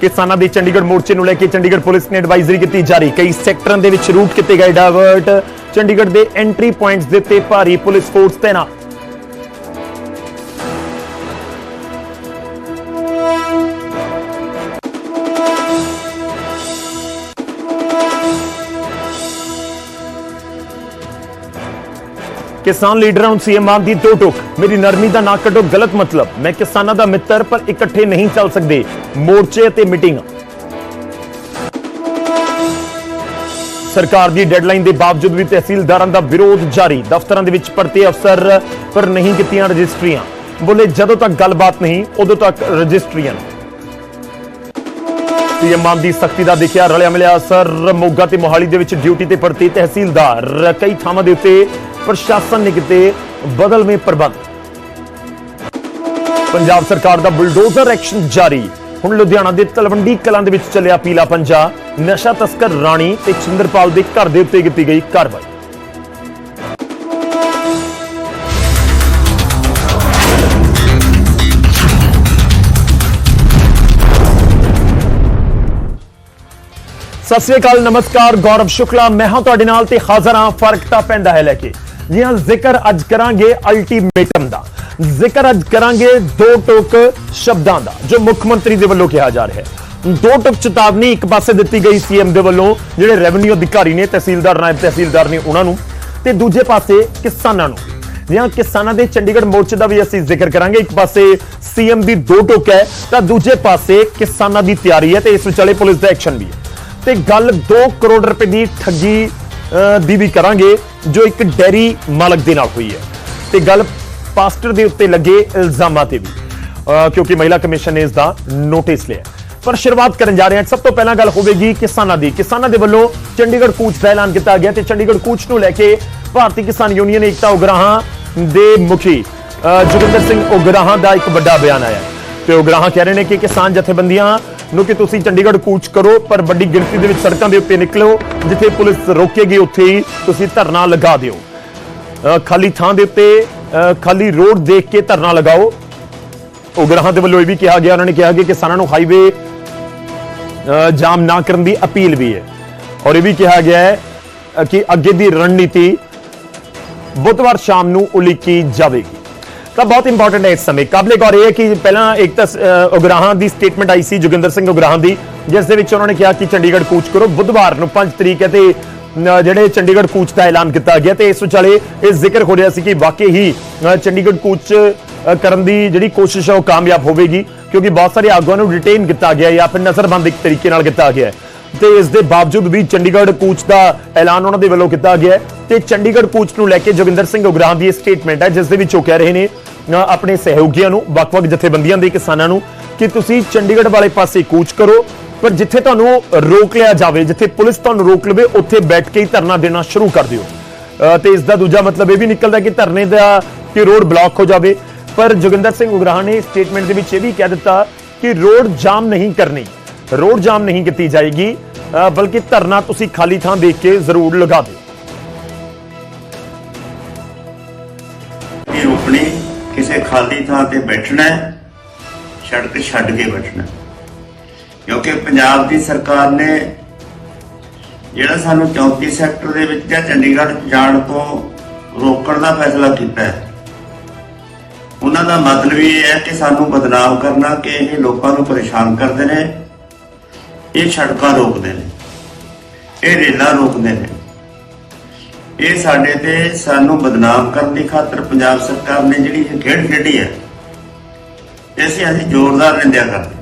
ਕਿਸਾਨਾਂ ਦੇ ਚੰਡੀਗੜ੍ਹ ਮੋਰਚੇ ਨੂੰ ਲੈ ਕੇ ਚੰਡੀਗੜ੍ਹ ਪੁਲਿਸ ਨੇ ਐਡਵਾਈਜ਼ਰੀ ਕੀਤੀ ਜਾਰੀ। ਕਈ ਸੈਕਟਰਾਂ ਦੇ ਵਿੱਚ ਰੂਟ ਕੀਤੇ ਗਏ ਡਾਇਵਰਟ। ਚੰਡੀਗੜ੍ਹ ਦੇ ਐਂਟਰੀ ਪੁਆਇੰਟਸ ਦੇ ਉੱਤੇ ਭਾਰੀ ਪੁਲਿਸ ਫੋਰਸ ਤੈਨਾਤ ਕਿਸਾਨ ਲੀਡਰਾਂ ਨੂੰ ਸੀਐਮ ਆਪ ਦੀ ਦੋ ਟੋਕ। ਮੇਰੀ ਨਰਮੀ ਦਾ ਨਾ ਕੱਢੋ, ਗਲਤ ਮਤਲਬ। ਮੈਂ ਕਿਸਾਨਾਂ ਦਾ ਮਿੱਤਰ, ਪਰ ਇਕੱਠੇ ਨਹੀਂ ਚੱਲ ਸਕਦੇ। ਮੋਰਚੇ ਅਤੇ ਮੀਟਿੰਗ। ਸਰਕਾਰ ਦੀ ਡੈਡਲਾਈਨ ਦੇ ਬਾਵਜੂਦ ਵੀ ਤਹਿਸੀਲਦਾਰਾਂ ਦਾ ਵਿਰੋਧ ਜਾਰੀ। ਦਫ਼ਤਰਾਂ ਦੇ ਵਿੱਚ ਭਰਤੀ ਅਫਸਰ, ਪਰ ਨਹੀਂ ਕੀਤੀਆਂ ਰਜਿਸਟਰੀਆਂ। ਬੋਲੇ, ਜਦੋਂ ਤੱਕ ਗੱਲਬਾਤ ਨਹੀਂ, ਉਦੋਂ ਤੱਕ ਰਜਿਸਟਰੀਆਂ ਨਹੀਂ। ਪੀਐਮ ਮਾਨ ਦੀ ਸਖਤੀ ਦਾ ਦੇਖਿਆ, ਰਲਿਆ ਮਿਲਿਆ ਅਸਰ। ਮੋਗਾ ਤੇ ਮੋਹਾਲੀ ਦੇ ਵਿੱਚ ਡਿਊਟੀ ਤੇ ਪਰਤੇ ਤਹਿਸੀਲਦਾਰ। ਕਈ ਥਾਵਾਂ ਦੇ ਉੱਤੇ ਪ੍ਰਸ਼ਾਸਨ ਨੇ ਕੀਤੇ ਬਦਲਵੇਂ ਪ੍ਰਬੰਧ। ਪੰਜਾਬ ਸਰਕਾਰ ਦਾ ਬੁਲਡੋਜ਼ਰ ਐਕਸ਼ਨ ਜਾਰੀ। ਹੁਣ ਲੁਧਿਆਣਾ ਦੇ ਤਲਵੰਡੀ ਕਲਾਂ ਦੇ ਵਿੱਚ ਚੱਲਿਆ ਪੀਲਾ ਪੰਜਾ। ਨਸ਼ਾ ਤਸਕਰ ਰਾਣੀ ਤੇ ਚੰਦਰਪਾਲ ਦੇ ਘਰ ਦੇ ਉੱਤੇ ਕੀਤੀ ਗਈ ਕਾਰਵਾਈ। ਸਤਿ ਸ੍ਰੀ ਅਕਾਲ, ਨਮਸਕਾਰ, ਗੌਰਵ ਸ਼ੁਕਲਾ। ਮੈਂ ਹਾਂ ਤੁਹਾਡੇ ਨਾਲ ਤੇ ਹਾਜ਼ਰ ਹਾਂ, ਫ਼ਰਕ ਤਾਂ ਪੈਂਦਾ ਹੈ ਲੈ ਕੇ। ਜੀ ਹਾਂ, ਜ਼ਿਕਰ ਅੱਜ ਕਰਾਂਗੇ ਅਲਟੀਮੇਟਮ ਦਾ। ਜ਼ਿਕਰ ਅੱਜ ਕਰਾਂਗੇ ਦੋ ਟੋਕ ਸ਼ਬਦਾਂ ਦਾ, ਜੋ ਮੁੱਖ ਮੰਤਰੀ ਦੇ ਵੱਲੋਂ ਕਿਹਾ ਜਾ ਰਿਹਾ ਹੈ। ਦੋ ਟੁਕ ਚੇਤਾਵਨੀ ਇੱਕ ਪਾਸੇ ਦਿੱਤੀ ਗਈ ਸੀਐਮ ਦੇ ਵੱਲੋਂ, ਜਿਹੜੇ ਰੈਵਨਿਊ ਅਧਿਕਾਰੀ ਨੇ, ਤਹਿਸੀਲਦਾਰ, ਨਾਇਬ ਤਹਿਸੀਲਦਾਰ ਨੇ ਉਹਨਾਂ ਨੂੰ, ਤੇ ਦੂਜੇ ਪਾਸੇ ਕਿਸਾਨਾਂ ਨੂੰ। ਜਿਹਾਂ ਕਿਸਾਨਾਂ ਦੇ ਚੰਡੀਗੜ੍ਹ ਮੋਰਚੇ ਦਾ ਵੀ ਅਸੀਂ ਜ਼ਿਕਰ ਕਰਾਂਗੇ। ਇੱਕ ਪਾਸੇ ਸੀਐਮ ਦੀ ਦੋ ਟੁਕ ਹੈ, ਤਾਂ ਦੂਜੇ ਪਾਸੇ ਕਿਸਾਨਾਂ ਦੀ ਤਿਆਰੀ ਹੈ, ਤੇ ਇਸ ਵਿਚਾਲੇ ਪੁਲਿਸ ਦਾ ਐਕਸ਼ਨ ਵੀ ਹੈ। ਤੇ ਗੱਲ 2 ਕਰੋੜ ਰੁਪਏ ਦੀ ਠੱਗੀ ਦੀ ਵੀ ਕਰਾਂਗੇ। ਜੋ ਇੱਕ ਡੈਰੀ ਮਾਲਕ ਦੇ ਨਾਲ ਹੋਈ ਹੈ। ਤੇ ਗੱਲ ਪਾਸਟਰ ਦੇ ਉੱਤੇ ਲੱਗੇ ਇਲਜ਼ਾਮਾਂ ਤੇ ਵੀ ਕਿਉਂਕਿ ਮਹਿਲਾ ਕਮਿਸ਼ਨ ਨੇ ਇਸ ਦਾ ਨੋਟਿਸ ਲਿਆ। ਪਰ ਸ਼ੁਰੂਆਤ ਕਰਨ ਜਾ ਰਹੇ ਹਾਂ। ਸਭ ਤੋਂ ਪਹਿਲਾਂ ਗੱਲ ਹੋਵੇਗੀ ਕਿਸਾਨਾਂ ਦੀ। ਕਿਸਾਨਾਂ ਦੇ ਵੱਲੋਂ ਚੰਡੀਗੜ੍ਹ ਕੂਚ ਦਾ ਐਲਾਨ ਕੀਤਾ ਗਿਆ ਤੇ ਚੰਡੀਗੜ੍ਹ ਕੂਚ ਨੂੰ ਲੈ ਕੇ ਭਾਰਤੀ ਕਿਸਾਨ ਯੂਨੀਅਨ ਏਕਤਾ ਉਗਰਾਹਾਂ ਦੇ ਮੁਖੀ ਅਹ, ਜੋਗਿੰਦਰ ਸਿੰਘ ਉਗਰਾਹਾਂ ਦਾ ਇੱਕ ਵੱਡਾ ਬਿਆਨ ਆਇਆ। ਹੈ ਤੇ ਉਗਰਾਹਾਂ ਕਹਿ ਰਹੇ ਨੇ ਕਿ ਕਿਸਾਨ ਜਥੇਬੰਦੀਆਂ ਨੂੰ ਕਿ ਤੁਸੀਂ ਚੰਡੀਗੜ੍ਹ ਕੂਚ ਕਰੋ, ਪਰ ਵੱਡੀ ਗਿਣਤੀ ਦੇ ਵਿੱਚ ਸੜਕਾਂ ਦੇ ਉੱਤੇ ਨਿਕਲੋ, ਜਿੱਥੇ ਪੁਲਿਸ ਰੋਕੇਗੀ ਉੱਥੇ ਹੀ ਤੁਸੀਂ ਧਰਨਾ ਲਗਾ ਦਿਓ। ਖਾਲੀ ਥਾਂ ਦੇ ਉੱਤੇ ਖਾਲੀ ਰੋਡ ਦੇਖ ਕੇ ਧਰਨਾ ਲਗਾਓ। ਉਗਰਾਹਾਂ ਦੇ ਵੱਲੋਂ ਇਹ ਵੀ ਕਿਹਾ ਗਿਆ, ਉਹਨਾਂ ਨੇ ਕਿਹਾ ਕਿ ਕਿਸਾਨਾਂ ਨੂੰ ਹਾਈਵੇ ਜਾਮ ਨਾ ਕਰਨ ਦੀ ਅਪੀਲ ਵੀ ਹੈ। ਔਰ ਇਹ ਵੀ ਕਿਹਾ ਗਿਆ ਹੈ ਕਿ ਅੱਗੇ ਦੀ ਰਣਨੀਤੀ ਬੁੱਧਵਾਰ ਸ਼ਾਮ ਨੂੰ ਉਲੀਕੀ ਜਾਵੇਗੀ। ਤਾਂ ਬਹੁਤ ਇੰਪੋਰਟੈਂਟ ਹੈ ਇਸ ਸਮੇਂ। ਕਾਬਲੇ ਗੌਰ ਇਹ ਹੈ ਕਿ ਪਹਿਲਾਂ ਇੱਕ ਤਾਂ ਉਗਰਾਹਾਂ ਦੀ ਸਟੇਟਮੈਂਟ ਆਈ ਸੀ, ਜੋਗਿੰਦਰ ਸਿੰਘ ਉਗਰਾਹਾਂ ਦੀ, ਜਿਸ ਦੇ ਵਿੱਚ ਉਹਨਾਂ ਨੇ ਕਿਹਾ ਕਿ ਚੰਡੀਗੜ੍ਹ ਕੂਚ ਕਰੋ। ਬੁੱਧਵਾਰ ਨੂੰ 5 ਤਰੀਕ ਹੈ ਤੇ ਜਿਹੜੇ ਚੰਡੀਗੜ੍ਹ ਕੂਚ ਦਾ ਐਲਾਨ ਕੀਤਾ ਗਿਆ ਤੇ ਇਸ ਵਿਚਾਲੇ ਇਹ ਜ਼ਿਕਰ ਹੋ ਰਿਹਾ ਸੀ ਕਿ ਵਾਕਈ ਹੀ ਚੰਡੀਗੜ੍ਹ ਕੂਚ ਕਰਨ ਦੀ ਜਿਹੜੀ ਕੋਸ਼ਿਸ਼ ਹੈ ਉਹ ਕਾਮਯਾਬ ਹੋਵੇਗੀ, ਕਿਉਂਕਿ ਬਹੁਤ ਸਾਰੇ ਆਗੂਆਂ ਨੂੰ ਡਿਟੇਨ ਕੀਤਾ ਗਿਆ ਜਾਂ ਫਿਰ ਨਜ਼ਰਬੰਦ ਇੱਕ ਤਰੀਕੇ ਨਾਲ ਕੀਤਾ ਗਿਆ ਹੈ। ਤੇ ਇਸ ਦੇ ਬਾਵਜੂਦ ਵੀ ਚੰਡੀਗੜ੍ਹ ਕੂਚ ਦਾ ਐਲਾਨ ਉਹਨਾਂ ਦੇ ਵੱਲੋਂ ਕੀਤਾ ਗਿਆ ਹੈ ਤੇ ਚੰਡੀਗੜ੍ਹ ਕੂਚ ਨੂੰ ਲੈ ਕੇ ਜੋਗਿੰਦਰ ਸਿੰਘ ਉਗਰਾਹਾਂ ਦੀ ਇਹ ਸਟੇਟਮੈਂਟ ਹੈ, ਜਿਸ ਦੇ ਵਿੱਚ ਉਹ ਕਹਿ ਰਹੇ ਨੇ ਆਪਣੇ ਸਹਿਯੋਗੀਆਂ ਨੂੰ ਵੱਖ-ਵੱਖ ਜਥੇਬੰਦੀਆਂ ਦੇ ਕਿਸਾਨਾਂ ਨੂੰ ਕਿ ਤੁਸੀਂ ਚੰਡੀਗੜ੍ਹ ਵਾਲੇ ਪਾਸੇ ਕੂਚ ਕਰੋ ਪਰ ਜਿੱਥੇ ਤੁਹਾਨੂੰ ਰੋਕ ਲਿਆ ਜਾਵੇ ਜਿੱਥੇ ਪੁਲਿਸ ਤੁਹਾਨੂੰ ਰੋਕ ਲਵੇ ਉੱਥੇ ਬੈਠ ਕੇ ਹੀ ਧਰਨਾ ਦੇਣਾ ਸ਼ੁਰੂ ਕਰ ਦਿਓ। ਅ, ਤੇ ਇਸ ਦਾ ਦੂਜਾ ਮਤਲਬ ਇਹ ਵੀ ਨਿਕਲਦਾ ਕਿ ਧਰਨੇ ਦਾ ਕਿ ਰੋਡ ਬਲੌਕ ਹੋ ਜਾਵੇ। ਪਰ ਜੋਗਿੰਦਰ ਸਿੰਘ ਉਗਰਾਹਾਂ ਨੇ ਸਟੇਟਮੈਂਟ ਦੇ ਵਿੱਚ ਇਹ ਵੀ ਕਹਿ ਦਿੱਤਾ ਕਿ ਰੋਡ ਜਾਮ ਨਹੀਂ ਕਰਨੀ ਰੋਡ ਜਾਮ ਨਹੀਂ ਕੀਤੀ ਜਾਏਗੀ। ਬਲਕਿ ਧਰਨਾ ਤੁਸੀਂ ਖਾਲੀ ਥਾਂ ਦੇਖ ਕੇ ਜ਼ਰੂਰ ਲਗਾ ਦਿਓ। ਕਿਸੇ ਖਾਲੀ ਥਾਂ ਤੇ ਬੈਠਣਾ ਹੈ, ਸੜਕ ਛੱਡ ਕੇ ਬੈਠਣਾ ਕਿਉਂਕਿ ਪੰਜਾਬ ਦੀ ਸਰਕਾਰ ਨੇ ਜਿਹੜਾ ਸਾਨੂੰ 34 ਸੈਕਟਰ ਦੇ ਵਿੱਚ ਜਾਂ ਚੰਡੀਗੜ੍ਹ ਜਾਣ ਤੋਂ ਰੋਕਣ ਦਾ ਫੈਸਲਾ ਕੀਤਾ ਹੈ ਉਹਨਾਂ ਦਾ ਮਤਲਬ ਇਹ ਹੈ ਕਿ ਸਾਨੂੰ ਬਦਨਾਮ ਕਰਨਾ ਕਿ ਇਹ ਲੋਕਾਂ ਨੂੰ ਪਰੇਸ਼ਾਨ ਕਰਦੇ ਨੇ ਇਹ ਸੜਕਾਂ ਰੋਕਦੇ ਨੇ ਇਹ ਰੇਲਾਂ ਰੋਕਦੇ ਨੇ। ਇਹ ਸਾਡੇ ਤੇ ਸਾਨੂੰ ਬਦਨਾਮ ਕਰਨ ਦੀ ਖਾਤਰ ਪੰਜਾਬ ਸਰਕਾਰ ਨੇ ਜਿਹੜੀ ਇਹ ਖੇਡ ਖੇਡੀ ਹੈ, ਇਸੇ ਅਸੀਂ ਜ਼ੋਰਦਾਰ ਨਿੰਦਿਆ ਕਰਦੇ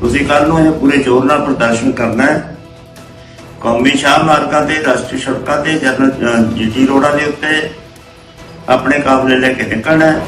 ਤੁਸੀਂ ਕੱਲ ਨੂੰ ਇਹ ਪੂਰੇ ਜ਼ੋਰ ਨਾਲ ਪ੍ਰਦਰਸ਼ਨ ਕਰਨਾ ਹੈ। ਕੌਮੀ ਸ਼ਾਹ ਮਾਰਗਾਂ ਤੇ, ਰਾਸ਼ਟਰੀ ਸੜਕਾਂ ਤੇ, ਜਨਰਲ ਜੀਟੀ ਰੋਡਾਂ ਦੇ ਉੱਤੇ ਆਪਣੇ ਕਾਫਲੇ ਲੈ ਕੇ ਨਿਕਲਣਾ ਹੈ।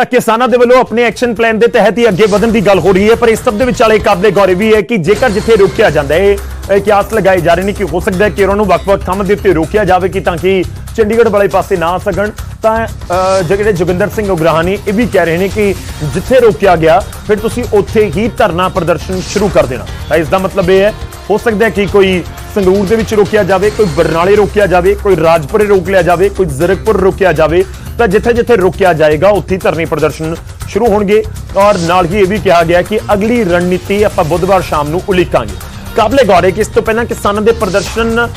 ਤਾਂ ਕਿਸਾਨਾਂ ਦੇ ਵੱਲੋਂ ਆਪਣੇ ਐਕਸ਼ਨ ਪਲਾਨ ਦੇ ਤਹਿਤ ਹੀ ਅੱਗੇ ਵਧਣ ਦੀ ਗੱਲ ਹੋ ਰਹੀ ਹੈ, ਪਰ ਇਸ ਸਭ ਦੇ ਵਿਚਾਲੇ ਕਾਬਲੇ ਗੌਰ ਇਹ ਵੀ ਹੈ ਕਿ ਜੇਕਰ ਜਿੱਥੇ ਰੋਕਿਆ ਜਾਂਦਾ ਹੈ, ਇਹ ਕਿਆਸ ਲਗਾਏ ਜਾ ਰਹੇ ਨੇ ਕਿ ਹੋ ਸਕਦਾ ਹੈ ਕਿ ਉਹਨਾਂ ਨੂੰ ਵੱਖ-ਵੱਖ ਥਾਵਾਂ ਦੇ ਉੱਤੇ ਰੋਕਿਆ ਜਾਵੇ ਕਿ ਤਾਂ ਕਿ ਚੰਡੀਗੜ੍ਹ ਵਾਲੇ ਪਾਸੇ ਨਾ ਆ ਸਕਣ ਤਾਂ ਜਿਹੜੇ ਜੋਗਿੰਦਰ ਸਿੰਘ ਉਗਰਾਹਾਂ ਨੇ ਇਹ ਵੀ ਕਹਿ ਰਹੇ ਨੇ ਕਿ ਜਿੱਥੇ ਰੋਕਿਆ ਗਿਆ, ਫਿਰ ਤੁਸੀਂ ਉੱਥੇ ਹੀ ਧਰਨਾ ਪ੍ਰਦਰਸ਼ਨ ਸ਼ੁਰੂ ਕਰ ਦੇਣਾ। ਤਾਂ ਇਸ ਦਾ ਮਤਲਬ ਇਹ ਹੈ, ਹੋ ਸਕਦਾ ਹੈ ਕਿ ਕੋਈ ਸੰਗਰੂਰ ਦੇ ਵਿੱਚ ਰੋਕਿਆ ਜਾਵੇ, ਕੋਈ ਬਰਨਾਲੇ ਰੋਕਿਆ ਜਾਵੇ, ਕੋਈ ਰਾਜਪੁਰੇ ਰੋਕ ਲਿਆ ਜਾਵੇ, ਕੋਈ ਜ਼ਰਕਪੁਰ ਰੋਕਿਆ ਜਾਵੇ, ਤਾਂ ਜਿੱਥੇ ਜਿੱਥੇ ਰੋਕਿਆ ਜਾਏਗਾ, ਉੱਥੇ ਹੀ ਧਰਨੇ ਪ੍ਰਦਰਸ਼ਨ ਸ਼ੁਰੂ ਹੋਣਗੇ। ਔਰ ਨਾਲ ਹੀ ਇਹ ਵੀ ਕਿਹਾ ਗਿਆ ਕਿ ਅਗਲੀ ਰਣਨੀਤੀ ਆਪਾਂ ਬੁੱਧਵਾਰ ਸ਼ਾਮ ਨੂੰ ਉਲੀਕਾਂਗੇ। ਕਾਬਲੇ ਗੌਰ ਹੈ ਕਿ ਇਸ ਤੋਂ ਪਹਿਲਾਂ ਕਿਸਾਨਾਂ ਦੇ ਪ੍ਰਦਰਸ਼ਨ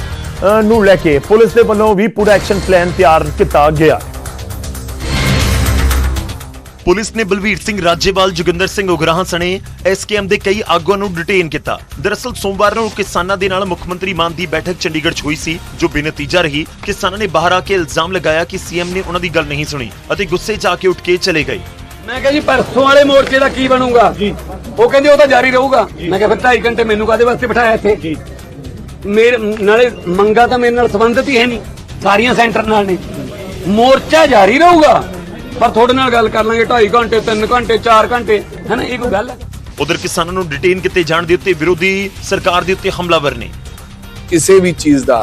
ਨੂੰ ਲੈ ਕੇ ਪੁਲਿਸ ਦੇ ਵੱਲੋਂ ਵੀ ਪੂਰਾ ਐਕਸ਼ਨ ਪਲਾਨ ਤਿਆਰ ਕੀਤਾ ਗਿਆ। ਪੁਲਿਸ ਨੇ ਬਲਵੀਰ ਸਿੰਘ ਰਾਜੇਵਾਲ ਜੋਗਿੰਦਰ ਸਿੰਘ ਉਗਰਾਹਾਂ ਸਣੇ ਐਸਕੇਐਮ ਦੇ ਕਈ ਆਗੂਆਂ ਨੂੰ ਡਿਟੇਨ ਕੀਤਾ। ਦਰਅਸਲ ਸੋਮਵਾਰ ਨੂੰ ਕਿਸਾਨਾਂ ਦੇ ਨਾਲ ਮੁੱਖ ਮੰਤਰੀ ਮਾਨ ਦੀ ਬੈਠਕ ਚੰਡੀਗੜ੍ਹ 'ਚ ਹੋਈ ਸੀ ਜੋ ਬੇਨਤੀਜਾ ਰਹੀ ਕਿਸਾਨਾਂ ਨੇ ਬਾਹਰ ਆ ਕੇ ਇਲਜ਼ਾਮ ਲਗਾਇਆ ਕਿ ਸੀਐਮ ਨੇ ਉਹਨਾਂ ਦੀ ਗੱਲ ਨਹੀਂ ਸੁਣੀ ਅਤੇ ਗੁੱਸੇ 'ਚ ਆ ਕੇ ਉੱਠ ਕੇ ਚਲੇ ਗਏ। ਮੈਂ ਕਿਹਾ ਜੀ ਪਰਸੋਂ ਵਾਲੇ ਮੋਰਚੇ ਦਾ ਕੀ ਬਣੂਗਾ? ਜੀ। ਉਹ ਕਹਿੰਦੇ ਉਹ ਤਾਂ ਜਾਰੀ ਰਹੂਗਾ। ਮੈਂ ਕਿਹਾ ਫਿਰ 2.5 ਘੰਟੇ ਮੈਨੂੰ ਕਾਦੇ ਵਾਸਤੇ ਬਿਠਾਇਆ ਇੱਥੇ? ਜੀ। ਮੇਰੇ ਨਾਲੇ ਮੰਗਾ ਤਾਂ ਮੇਰੇ ਨਾਲ ਸੰਬੰਧਿਤ ਹੀ ਹੈ ਨਹੀਂ। ਸਾਰੀਆਂ ਸੈਂਟਰ ਨਾਲ ਨੇ। ਮੋਰਚਾ ਜਾਰੀ ਰਹੂਗਾ। ਪਰ ਤੁਹਾਡੇ ਨਾਲ ਗੱਲ ਕਰ ਲਾਂਗੇ 2.5 ਘੰਟੇ 3 ਘੰਟੇ 4 ਘੰਟੇ ਹੈਨਾ ਇਹ ਕੋਈ ਗੱਲ ਹੈ? ਉਧਰ ਕਿਸਾਨਾਂ ਨੂੰ ਡਿਟੇਨ ਕੀਤੇ ਜਾਣ ਦੇ ਉੱਤੇ ਵਿਰੋਧੀ ਸਰਕਾਰ ਦੇ ਉੱਤੇ ਹਮਲਾਵਰ ਨੇ। ਕਿਸੇ ਵੀ ਚੀਜ਼ ਦਾ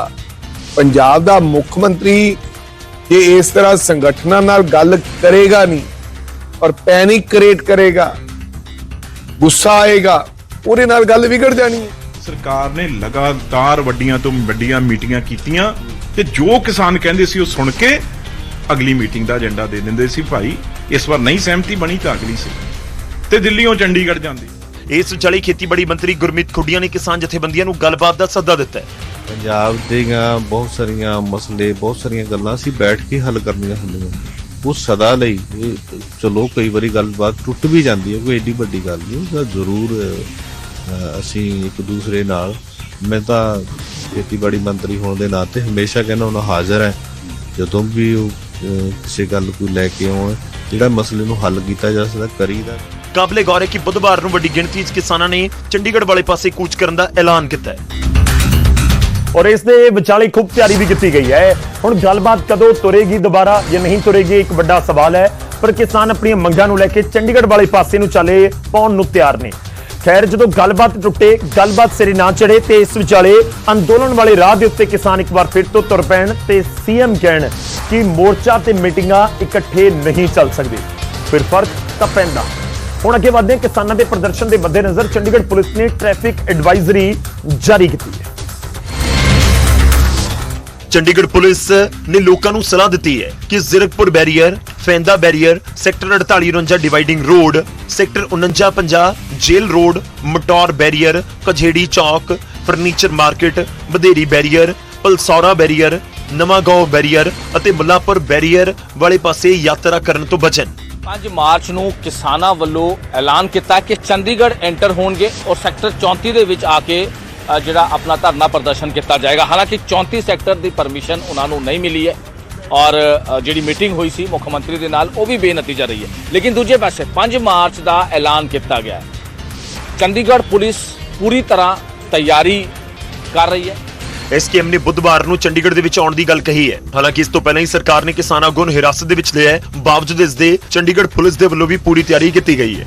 ਪੰਜਾਬ ਦਾ ਮੁੱਖ ਮੰਤਰੀ ਜੇ ਇਸ ਤਰ੍ਹਾਂ ਸੰਗਠਨਾਂ ਨਾਲ ਗੱਲ ਕਰੇਗਾ ਨਹੀਂ ਔਰ ਪੈਨਿਕ ਕ੍ਰੀਏਟ ਕਰੇਗਾ ਗੁੱਸਾ ਆਏਗਾ ਉਹਦੇ ਨਾਲ ਗੱਲ ਵਿਗੜ ਜਾਣੀ ਹੈ। ਸਰਕਾਰ ਨੇ ਲਗਾਤਾਰ ਵੱਡੀਆਂ ਤੋਂ ਵੱਡੀਆਂ ਮੀਟਿੰਗਾਂ ਕੀਤੀਆਂ ਤੇ ਜੋ ਕਿਸਾਨ ਕਹਿੰਦੇ ਸੀ ਉਹ ਸੁਣ ਕੇ ਅਗਲੀ ਮੀਟਿੰਗ ਦਾ ਏਜੰਡਾ ਦੇ ਦਿੰਦੇ ਸੀ ਭਾਈ। ਇਸ ਵਾਰ ਨਹੀਂ ਸਹਿਮਤੀ ਬਣੀ ਤਾਂ ਅਗਲੀ ਸੀ। ਤੇ ਦਿੱਲੀੋਂ ਚੰਡੀਗੜ੍ਹ ਜਾਂਦੀ। ਇਸ ਵਿਚਾਲੇ ਖੇਤੀਬਾੜੀ ਮੰਤਰੀ ਗੁਰਮੀਤ ਖੁੱਡੀਆਂ ਨੇ ਕਿਸਾਨ ਜਥੇਬੰਦੀਆਂ ਨੂੰ ਗੱਲਬਾਤ ਦਾ ਸੱਦਾ ਦਿੱਤਾ ਹੈ। ਪੰਜਾਬ ਦੀਆਂ ਬਹੁਤ ਸਾਰੀਆਂ ਮਸਲੇ ਬਹੁਤ ਸਾਰੀਆਂ ਗੱਲਾਂ ਅਸੀਂ ਬੈਠ ਕੇ ਹੱਲ ਕਰਨੀਆਂ ਹੁੰਦੀਆਂ। ਉਹ ਸਦਾ ਲਈ ਚਲੋ ਕਈ ਵਾਰੀ ਗੱਲਬਾਤ ਟੁੱਟ ਵੀ ਜਾਂਦੀ ਹੈ ਕੋਈ ਏਡੀ ਵੱਡੀ ਗੱਲ ਨਹੀਂ ਉਹਦਾ ਜ਼ਰੂਰ ਅਸੀਂ ਇੱਕ ਦੂਸਰੇ ਨਾਲ ਮੈਂ ਤਾਂ ਖੇਤੀਬਾੜੀ ਮੰਤਰੀ ਹੋਣ ਦੇ ਨਾਤੇ ਹਮੇਸ਼ਾ ਕਹਿੰਦਾ ਉਹਨਾਂ ਹਾਜ਼ਰ ਹੈ। ਜਦੋਂ ਵੀ ਉਹ ਕਿਸੇ ਗੱਲ ਕੋਈ ਲੈ ਕੇ ਆਉਣ, ਜਿਹੜਾ ਮਸਲੇ ਨੂੰ ਹੱਲ ਕੀਤਾ ਜਾ ਸਕਦਾ, ਕਰੀਦਾ। ਕਾਬਲੇ ਗੌਰ ਹੈ ਕਿ ਬੁੱਧਵਾਰ ਨੂੰ ਵੱਡੀ ਗਿਣਤੀ 'ਚ ਕਿਸਾਨਾਂ ਨੇ ਚੰਡੀਗੜ੍ਹ ਵਾਲੇ ਪਾਸੇ ਕੂਚ ਕਰਨ ਦਾ ਐਲਾਨ ਕੀਤਾ ਹੈ। ਔਰ ਇਸ ਦੇ ਵਿਚਾਲੇ ਖੂਬ ਤਿਆਰੀ ਵੀ ਕੀਤੀ ਗਈ ਹੈ। ਹੁਣ ਗੱਲਬਾਤ ਕਦੋਂ ਤੁਰੇਗੀ ਦੁਬਾਰਾ, ਜਾਂ ਨਹੀਂ ਤੁਰੇਗੀ, ਇੱਕ ਵੱਡਾ ਸਵਾਲ ਹੈ। ਪਰ ਕਿਸਾਨ ਆਪਣੀਆਂ ਮੰਗਾਂ ਨੂੰ ਲੈ ਕੇ ਚੰਡੀਗੜ੍ਹ ਵਾਲੇ ਪਾਸੇ ਨੂੰ ਚੱਲੇ, ਪਾਉਣ ਨੂੰ ਤਿਆਰ ਨੇ। ਖੈਰ, ਜਦੋਂ ਗੱਲਬਾਤ ਟੁੱਟੇ, ਗੱਲਬਾਤ ਸਿਰੇ ਨਾ ਚੜੇ ਤੇ ਇਸ ਵਿਚਾਲੇ ਅੰਦੋਲਨ ਵਾਲੇ ਰਾਹ ਦੇ ਉੱਤੇ ਕਿਸਾਨ ਇੱਕ ਵਾਰ ਫਿਰ ਤੋਂ ਤੁਰ ਪੈਣ ਤੇ ਸੀਐਮ ਕਹਿਣ ਕਿ ਮੋਰਚਾ ਤੇ ਮੀਟਿੰਗਾਂ ਇਕੱਠੇ ਨਹੀਂ ਚੱਲ ਸਕਦੇ। ਫਿਰ ਫ਼ਰਕ ਤਾਂ ਪੈਂਦਾ। ਹੁਣ ਅੱਗੇ ਵਧਦੇ ਹਾਂ। ਕਿਸਾਨਾਂ ਦੇ ਪ੍ਰਦਰਸ਼ਨ ਦੇ ਮੱਦੇਨਜ਼ਰ ਚੰਡੀਗੜ੍ਹ ਪੁਲਿਸ ਨੇ ਟ੍ਰੈਫਿਕ ਐਡਵਾਈਜ਼ਰੀ ਜਾਰੀ ਕੀਤੀ ਹੈ। ਚੰਡੀਗੜ੍ਹ ਪੁਲਿਸ ਨੇ ਲੋਕਾਂ ਨੂੰ ਸਲਾਹ ਦਿੱਤੀ ਹੈ ਕਿ Zirakpur barrier, Phainda barrier, sector 4849 dividing road, sector 4950 jail road, Mataur barrier, Kajheri chowk, furniture market Badheri barrier, Palsora barrier, Nayagaon barrier ਅਤੇ ਮੁੱਲਾਪੁਰ ਬੈਰੀਅਰ ਵਾਲੇ ਪਾਸੇ ਯਾਤਰਾ ਕਰਨ ਤੋਂ ਬਚਣ। 5 ਮਾਰਚ ਨੂੰ ਕਿਸਾਨਾਂ ਵੱਲੋਂ ਐਲਾਨ ਕੀਤਾ ਕਿ ਚੰਡੀਗੜ੍ਹ ਐਂਟਰ ਹੋਣਗੇ ਔਰ ਸੈਕਟਰ 34 ਦੇ ਵਿੱਚ ਆ ਕੇ ਜਿਹੜਾ ਆਪਣਾ ਧਰਨਾ ਪ੍ਰਦਰਸ਼ਨ ਕੀਤਾ ਜਾਏਗਾ। ਹਾਲਾਂਕਿ 34 ਸੈਕਟਰ ਦੀ ਪਰਮਿਸ਼ਨ ਉਹਨਾਂ ਨੂੰ ਨਹੀਂ ਮਿਲੀ ਹੈ ਔਰ ਜਿਹੜੀ ਮੀਟਿੰਗ ਹੋਈ ਸੀ ਮੁੱਖ ਮੰਤਰੀ ਦੇ ਨਾਲ, ਉਹ ਵੀ ਬੇਨਤੀਜਾ ਰਹੀ ਹੈ। ਲੇਕਿਨ ਦੂਜੇ ਪਾਸੇ 5 ਮਾਰਚ ਦਾ ਐਲਾਨ ਕੀਤਾ ਗਿਆ ਹੈ। ਚੰਡੀਗੜ੍ਹ ਪੁਲਿਸ ਪੂਰੀ ਤਰ੍ਹਾਂ ਤਿਆਰੀ ਕਰ ਰਹੀ ਹੈ। ਐਸਕੇਐਮ ਨੇ ਬੁੱਧਵਾਰ ਨੂੰ ਚੰਡੀਗੜ੍ਹ ਦੇ ਵਿੱਚ ਆਉਣ ਦੀ ਗੱਲ ਕਹੀ ਹੈ। ਹਾਲਾਂਕਿ ਇਸ ਤੋਂ ਪਹਿਲਾਂ ਹੀ ਸਰਕਾਰ ਨੇ ਕਿਸਾਨ ਆਗੂ ਨੂੰ ਹਿਰਾਸਤ ਦੇ ਵਿੱਚ ਲਿਆ ਹੈ। ਬਾਵਜੂਦ ਇਸ ਦੇ, ਚੰਡੀਗੜ੍ਹ ਪੁਲਿਸ ਦੇ ਵੱਲੋਂ ਵੀ ਪੂਰੀ ਤਿਆਰੀ ਕੀਤੀ ਗਈ ਹੈ।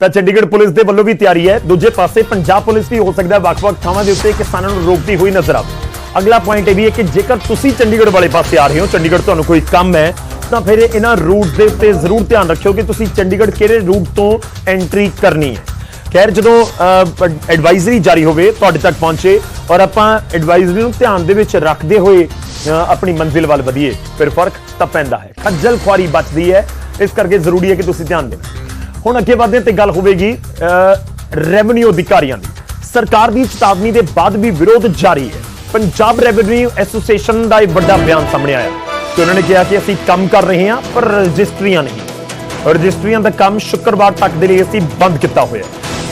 ਤਾਂ ਚੰਡੀਗੜ੍ਹ ਪੁਲਿਸ ਦੇ ਵੱਲੋਂ ਵੀ ਤਿਆਰੀ ਹੈ। ਦੂਜੇ ਪਾਸੇ ਪੰਜਾਬ ਪੁਲਿਸ ਵੀ ਹੋ ਸਕਦਾ ਹੈ। ਵੱਖ-ਵੱਖ ਥਾਵਾਂ ਦੇ ਉੱਤੇ ਕਿਸਾਨਾਂ ਨੂੰ ਰੋਕਦੀ ਹੋਈ ਨਜ਼ਰ ਆਵੇ। ਅਗਲਾ ਪੁਆਇੰਟ ਇਹ ਵੀ ਹੈ ਕਿ ਜੇਕਰ ਤੁਸੀਂ ਚੰਡੀਗੜ੍ਹ ਵਾਲੇ ਪਾਸੇ ਆ ਰਹੇ ਹੋ, ਚੰਡੀਗੜ੍ਹ ਤੁਹਾਨੂੰ ਕੋਈ ਕੰਮ ਹੈ, ਤਾਂ ਫਿਰ ਇਹਨਾਂ ਰੂਟ ਦੇ ਉੱਤੇ ਜ਼ਰੂਰ ਧਿਆਨ ਰੱਖਿਓ ਕਿ ਤੁਸੀਂ ਚੰਡੀਗੜ੍ਹ ਕਿਹੜੇ ਰੂਟ ਤੋਂ ਐਂਟਰੀ ਕਰਨੀ ਹੈ। ਖੈਰ, ਜਦੋਂ ਐਡਵਾਈਜ਼ਰੀ ਜਾਰੀ ਹੋਵੇ, ਤੁਹਾਡੇ ਤੱਕ ਪਹੁੰਚੇ ਔਰ ਆਪਾਂ ਐਡਵਾਈਜ਼ਰੀ ਨੂੰ ਧਿਆਨ ਦੇ ਵਿੱਚ ਰੱਖਦੇ ਹੋਏ ਆਪਣੀ ਮੰਜ਼ਿਲ ਵੱਲ ਵਧੀਏ, ਫਿਰ ਫ਼ਰਕ ਤਾਂ ਪੈਂਦਾ ਹੈ। ਖੱਜਲ ਖੁਆਰੀ ਬਚਦੀ ਹੈ। ਇਸ ਕਰਕੇ ਜ਼ਰੂਰੀ ਹੈ ਕਿ ਤੁਸੀਂ ਧਿਆਨ ਦੇਣਾ। ਹੁਣ ਅੱਗੇ ਵਧਦੇ ਹਾਂ ਤੇ ਗੱਲ ਹੋਵੇਗੀ ਰੈਵਨਿਊ ਅਧਿਕਾਰੀਆਂ ਦੀ। ਸਰਕਾਰ ਦੀ ਚੇਤਾਵਨੀ ਦੇ ਬਾਅਦ ਵੀ ਵਿਰੋਧ ਜਾਰੀ ਹੈ। ਪੰਜਾਬ ਰੈਵਨਿਊ ਐਸੋਸੀਏਸ਼ਨ ਦਾ ਇਹ ਵੱਡਾ ਬਿਆਨ ਸਾਹਮਣੇ ਆਇਆ। ਕਿ ਉਹਨਾਂ ਨੇ ਕਿਹਾ ਕਿ ਅਸੀਂ ਕੰਮ ਕਰ ਰਹੇ ਹਾਂ, ਪਰ ਰਜਿਸਟਰੀਆਂ ਨਹੀਂ। ਰਜਿਸਟਰੀਆਂ ਦਾ ਕੰਮ ਸ਼ੁੱਕਰਵਾਰ ਤੱਕ ਦੇ ਲਈ ਅਸੀਂ ਬੰਦ ਕੀਤਾ ਹੋਇਆ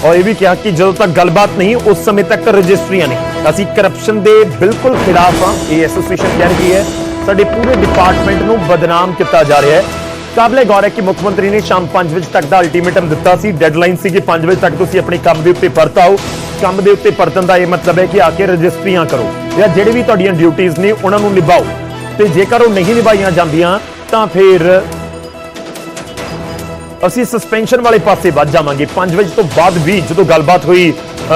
ਔਰ ਇਹ ਵੀ ਕਿਹਾ ਕਿ ਜਦੋਂ ਤੱਕ ਗੱਲਬਾਤ ਨਹੀਂ, ਉਸ ਸਮੇਂ ਤੱਕ ਰਜਿਸਟਰੀਆਂ ਨਹੀਂ। ਅਸੀਂ ਕਰਪਸ਼ਨ ਦੇ ਬਿਲਕੁਲ ਖਿਲਾਫ ਹਾਂ, ਇਹ ਐਸੋਸੀਏਸ਼ਨ ਕਹਿ ਰਹੀ ਹੈ। ਸਾਡੇ ਪੂਰੇ ਡਿਪਾਰਟਮੈਂਟ ਨੂੰ ਬਦਨਾਮ ਕੀਤਾ ਜਾ ਰਿਹਾ ਹੈ। ਕਾਬਲੇ ਗੌਰ ਹੈ ਕਿ ਮੁੱਖ ਮੰਤਰੀ ਨੇ ਸ਼ਾਮ 5 ਵਜੇ ਤੱਕ ਦਾ ਅਲਟੀਮੇਟਮ ਦਿੱਤਾ ਸੀ। ਡੈਡਲਾਈਨ ਸੀ ਕਿ 5 ਵਜੇ ਤੱਕ। ਤੁਸੀਂ ਆਪਣੇ ਕੰਮ ਦੇ ਉੱਤੇ ਪਰਤ ਆਓ ਕੰਮ ਦੇ ਉੱਤੇ ਪਰਤਣ ਦਾ ਇਹ ਮਤਲਬ ਹੈ ਕਿ ਆ ਕੇ ਰਜਿਸਟਰੀਆਂ ਕਰੋ। ਜਾਂ ਜਿਹੜੇ ਵੀ ਤੁਹਾਡੀਆਂ ਡਿਊਟੀਆਂ ਨੇ, ਉਹਨਾਂ ਨੂੰ ਨਿਭਾਓ। ਤੇ ਜੇਕਰ ਉਹ ਨਹੀਂ ਨਿਭਾਈਆਂ ਜਾਂਦੀਆਂ, ਤਾਂ ਫਿਰ ਅਸੀਂ ਸਸਪੈਂਸ਼ਨ ਵਾਲੇ ਪਾਸੇ ਵੱਧ ਜਾਵਾਂਗੇ। 5 ਵਜੇ ਤੋਂ ਬਾਅਦ ਵੀ ਜਦੋਂ ਗੱਲਬਾਤ ਹੋਈ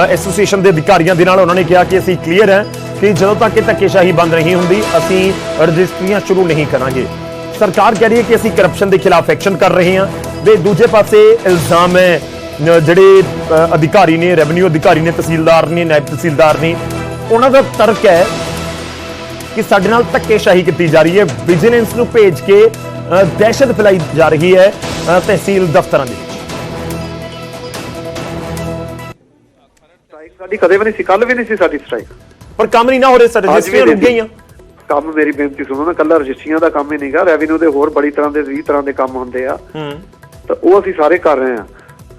ਐਸੋਸੀਏਸ਼ਨ ਦੇ ਅਧਿਕਾਰੀਆਂ ਦੇ ਨਾਲ, ਉਹਨਾਂ ਨੇ ਕਿਹਾ ਕਿ ਅਸੀਂ ਕਲੀਅਰ ਹੈ ਕਿ ਜਦੋਂ ਤੱਕ ਇਹ ਧੱਕੇਸ਼ਾਹੀ ਬੰਦ ਨਹੀਂ ਹੁੰਦੀ, ਅਸੀਂ ਰਜਿਸਟਰੀਆਂ ਸ਼ੁਰੂ ਨਹੀਂ ਕਰਾਂਗੇ। ਸਰਕਾਰ ਕਹਿ ਰਹੀ ਹੈ ਕਿ ਅਸੀਂ ਕਰਪਸ਼ਨ ਦੇ ਖਿਲਾਫ ਐਕਸ਼ਨ ਕਰ ਰਹੇ ਹਾਂ। ਦੇ ਦੂਜੇ ਪਾਸੇ ਇਲਜ਼ਾਮ ਹੈ ਜਿਹੜੇ ਅਧਿਕਾਰੀ ਨੇ ਰੈਵਨਿਊ ਅਧਿਕਾਰੀ ਨੇ ਤਹਿਸੀਲਦਾਰ ਨੇ ਨਾਇਬ ਤਹਿਸੀਲਦਾਰ ਨੇ ਉਹਨਾਂ ਦਾ ਤਰਕ ਹੈ ਕਿ ਸਾਡੇ ਨਾਲ ਧੱਕੇਸ਼ਾਹੀ ਕੀਤੀ ਜਾ ਰਹੀ ਹੈ। ਵਿਜੀਲੈਂਸ ਨੂੰ ਭੇਜ ਕੇ ਦਹਿਸ਼ਤ ਫੈਲਾਈ ਜਾ ਰਹੀ ਹੈ ਤਹਿਸੀਲ ਦਫ਼ਤਰਾਂ ਦੇ ਸਾਡੀ ਕਦੇ ਵੀ ਨਹੀਂ ਸੀ ਕੱਲ ਵੀ ਨਹੀਂ ਸੀ ਸਾਡੀ ਸਟ੍ਰਾਈਕ ਪਰ ਕੰਮ ਨਹੀਂ ਨਾ ਹੋ ਰਹੇ ਸਰ ਅੱਜ ਵੀ ਰੁਕ ਗਈਆਂ। ਕੰਮ ਮੇਰੀ ਬੇਨਤੀ ਸੁਣੋ ਨਾ ਕੱਲਾ ਰਜਿਸਟਰੀਆਂ ਦਾ ਕੰਮ ਹੀ ਨਹੀਂਗਾ ਰੈਵਨਿਊ ਦੇ ਹੋਰ ਬੜੀ ਤਰ੍ਹਾਂ ਦੇ 20 ਤਰ੍ਹਾਂ ਦੇ ਕੰਮ ਹੁੰਦੇ ਆ। ਹੂੰ। ਤਾਂ ਉਹ ਅਸੀਂ ਸਾਰੇ ਕਰ ਰਹੇ ਹਾਂ।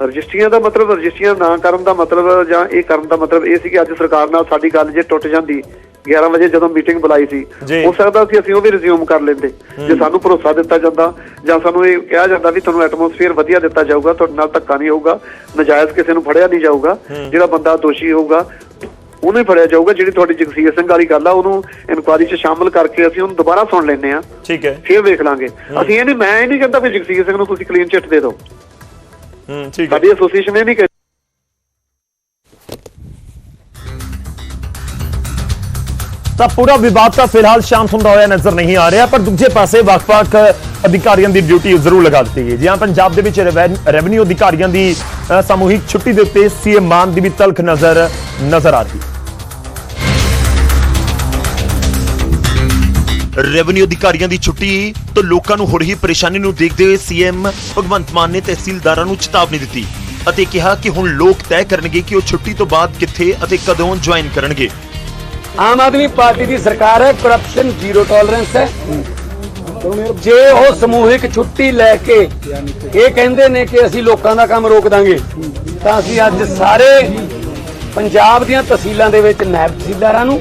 ਰਜਿਸਟਰੀਆਂ ਦਾ ਮਤਲਬ ਰਜਿਸਟਰੀਆਂ ਨਾ ਕਰਨ ਦਾ ਮਤਲਬ ਜਾਂ ਇਹ ਕਰਨ ਦਾ ਮਤਲਬ ਇਹ ਸੀ ਕਿ ਅੱਜ ਸਰਕਾਰ ਨਾਲ ਸਾਡੀ ਗੱਲ ਜੇ ਟੁੱਟ ਜਾਂਦੀ 11 ਵਜੇ ਜਦੋਂ ਮੀਟਿੰਗ ਬੁਲਾਈ ਸੀ। ਹੋ ਸਕਦਾ ਸੀ ਅਸੀਂ ਉਹ ਵੀ ਰਿਜ਼ਿਊਮ ਕਰ ਲੈਂਦੇ। ਜੇ ਸਾਨੂੰ ਭਰੋਸਾ ਦਿੱਤਾ ਜਾਂਦਾ ਜਾਂ ਸਾਨੂੰ ਇਹ ਕਿਹਾ ਜਾਂਦਾ ਵੀ ਤੁਹਾਨੂੰ ਐਟਮੋਸਫੇਅਰ ਵਧੀਆ ਦਿੱਤਾ ਜਾਊਗਾ ਤੁਹਾਡੇ ਨਾਲ ਧੱਕਾ ਨਹੀਂ ਹੋਊਗਾ ਨਜਾਇਜ਼ ਕਿਸੇ ਨੂੰ ਫੜਿਆ ਨਹੀਂ ਜਾਊਗਾ ਜਿਹੜਾ ਬੰਦਾ ਦੋਸ਼ੀ ਹੋਊਗਾ ਉਹਨੂੰ ਹੀ ਫੜਿਆ ਜਾਊਗਾ ਜਿਹੜੀ ਤੁਹਾਡੀ ਜਗਸੀਰ ਸਿੰਘ ਵਾਲੀ ਗੱਲ ਆ ਉਹਨੂੰ ਇਨਕੁਆਰੀ 'ਚ ਸ਼ਾਮਲ ਕਰਕੇ ਅਸੀਂ ਉਹਨੂੰ ਦੁਬਾਰਾ ਸੁਣ ਲੈਂਦੇ ਆ ਠੀਕ ਹੈ। ਫੇਰ ਵੇਖ ਲਾਂਗੇ। ਅਸੀਂ ਇਹ ਨਹੀਂ ਮੈਂ ਇਹ ਨਹੀਂ ਕਹਿੰਦਾ ਵੀ ਜਗਸੀਰ ਸਿੰਘ ਨੂੰ ਤੁਸੀਂ ਕਲੀਨ ਚਿੱਟ ਦੇ ਦਿਓ। ਹੂੰ ਠੀਕ ਹੈ। ਸਾਡੀ ਐਸੋਸੀਏਸ਼ਨ ਇਹ ਨਹੀਂ ਤਾਂ ਪੂਰਾ ਵਿਵਾਦ ਤਾਂ ਫਿਲਹਾਲ ਸ਼ਾਂਤ ਹੁੰਦਾ ਹੋਇਆ, ਨਜ਼ਰ ਨਹੀਂ ਆ ਰਿਹਾ, ਪਰ ਦੂਜੇ ਪਾਸੇ ਵੱਖ-ਵੱਖ ਅਧਿਕਾਰੀਆਂ ਦੀ ਡਿਊਟੀ ਜ਼ਰੂਰ ਲਗਾ ਦਿੱਤੀ ਗਈ ਜਿਹਾਂ ਪੰਜਾਬ ਦੇ ਵਿੱਚ ਰੈਵਨ- ਰੈਵਨਿਊ ਅਧਿਕਾਰੀਆਂ ਦੀ ਸਮੂਹਿਕ ਛੁੱਟੀ ਦੇ ਉੱਤੇ ਸੀਐਮ ਮਾਨ ਦੀ ਵੀ ਤਲਖ ਨਜ਼ਰ ਨਜ਼ਰ ਆ ਰਹੀ ਰੈਵਨਿਊ ਅਧਿਕਾਰੀਆਂ ਦੀ ਛੁੱਟੀ ਤੋਂ ਲੋਕਾਂ ਨੂੰ ਹੋ ਰਹੀ ਪਰੇਸ਼ਾਨੀ ਨੂੰ ਦੇਖਦੇ ਹੋਏ ਸੀਐਮ ਭਗਵੰਤ ਮਾਨ ਨੇ ਤਹਿਸੀਲਦਾਰਾਂ ਨੂੰ ਚੇਤਾਵਨੀ ਦਿੱਤੀ ਅਤੇ ਕਿਹਾ ਕਿ ਹੁਣ ਲੋਕ ਤੈਅ ਕਰਨਗੇ ਕਿ ਉਹ ਛੁੱਟੀ ਤੋਂ ਬਾਅਦ ਕਿੱਥੇ ਅਤੇ ਕਦੋਂ ਜੁਆਇਨ ਕਰਨਗੇ। ਆਮ ਆਦਮੀ ਪਾਰਟੀ ਦੀ ਸਰਕਾਰ ਹੈ ਕਰਪਸ਼ਨ ਜ਼ੀਰੋ ਟੋਲਰੈਂਸ ਹੈ। ਜੇ ਉਹ ਸਮੂਹਿਕ ਛੁੱਟੀ ਲੈ ਕੇ ਇਹ ਕਹਿੰਦੇ ਨੇ ਕਿ ਅਸੀਂ ਲੋਕਾਂ ਦਾ ਕੰਮ ਰੋਕ ਦਾਂਗੇ, ਤਾਂ ਅਸੀਂ ਅੱਜ ਸਾਰੇ ਪੰਜਾਬ ਦੀਆਂ ਤਹਿਸੀਲਾਂ ਦੇ ਵਿੱਚ ਨਾਇਬ ਤਹਿਸੀਲਦਾਰਾਂ ਨੂੰ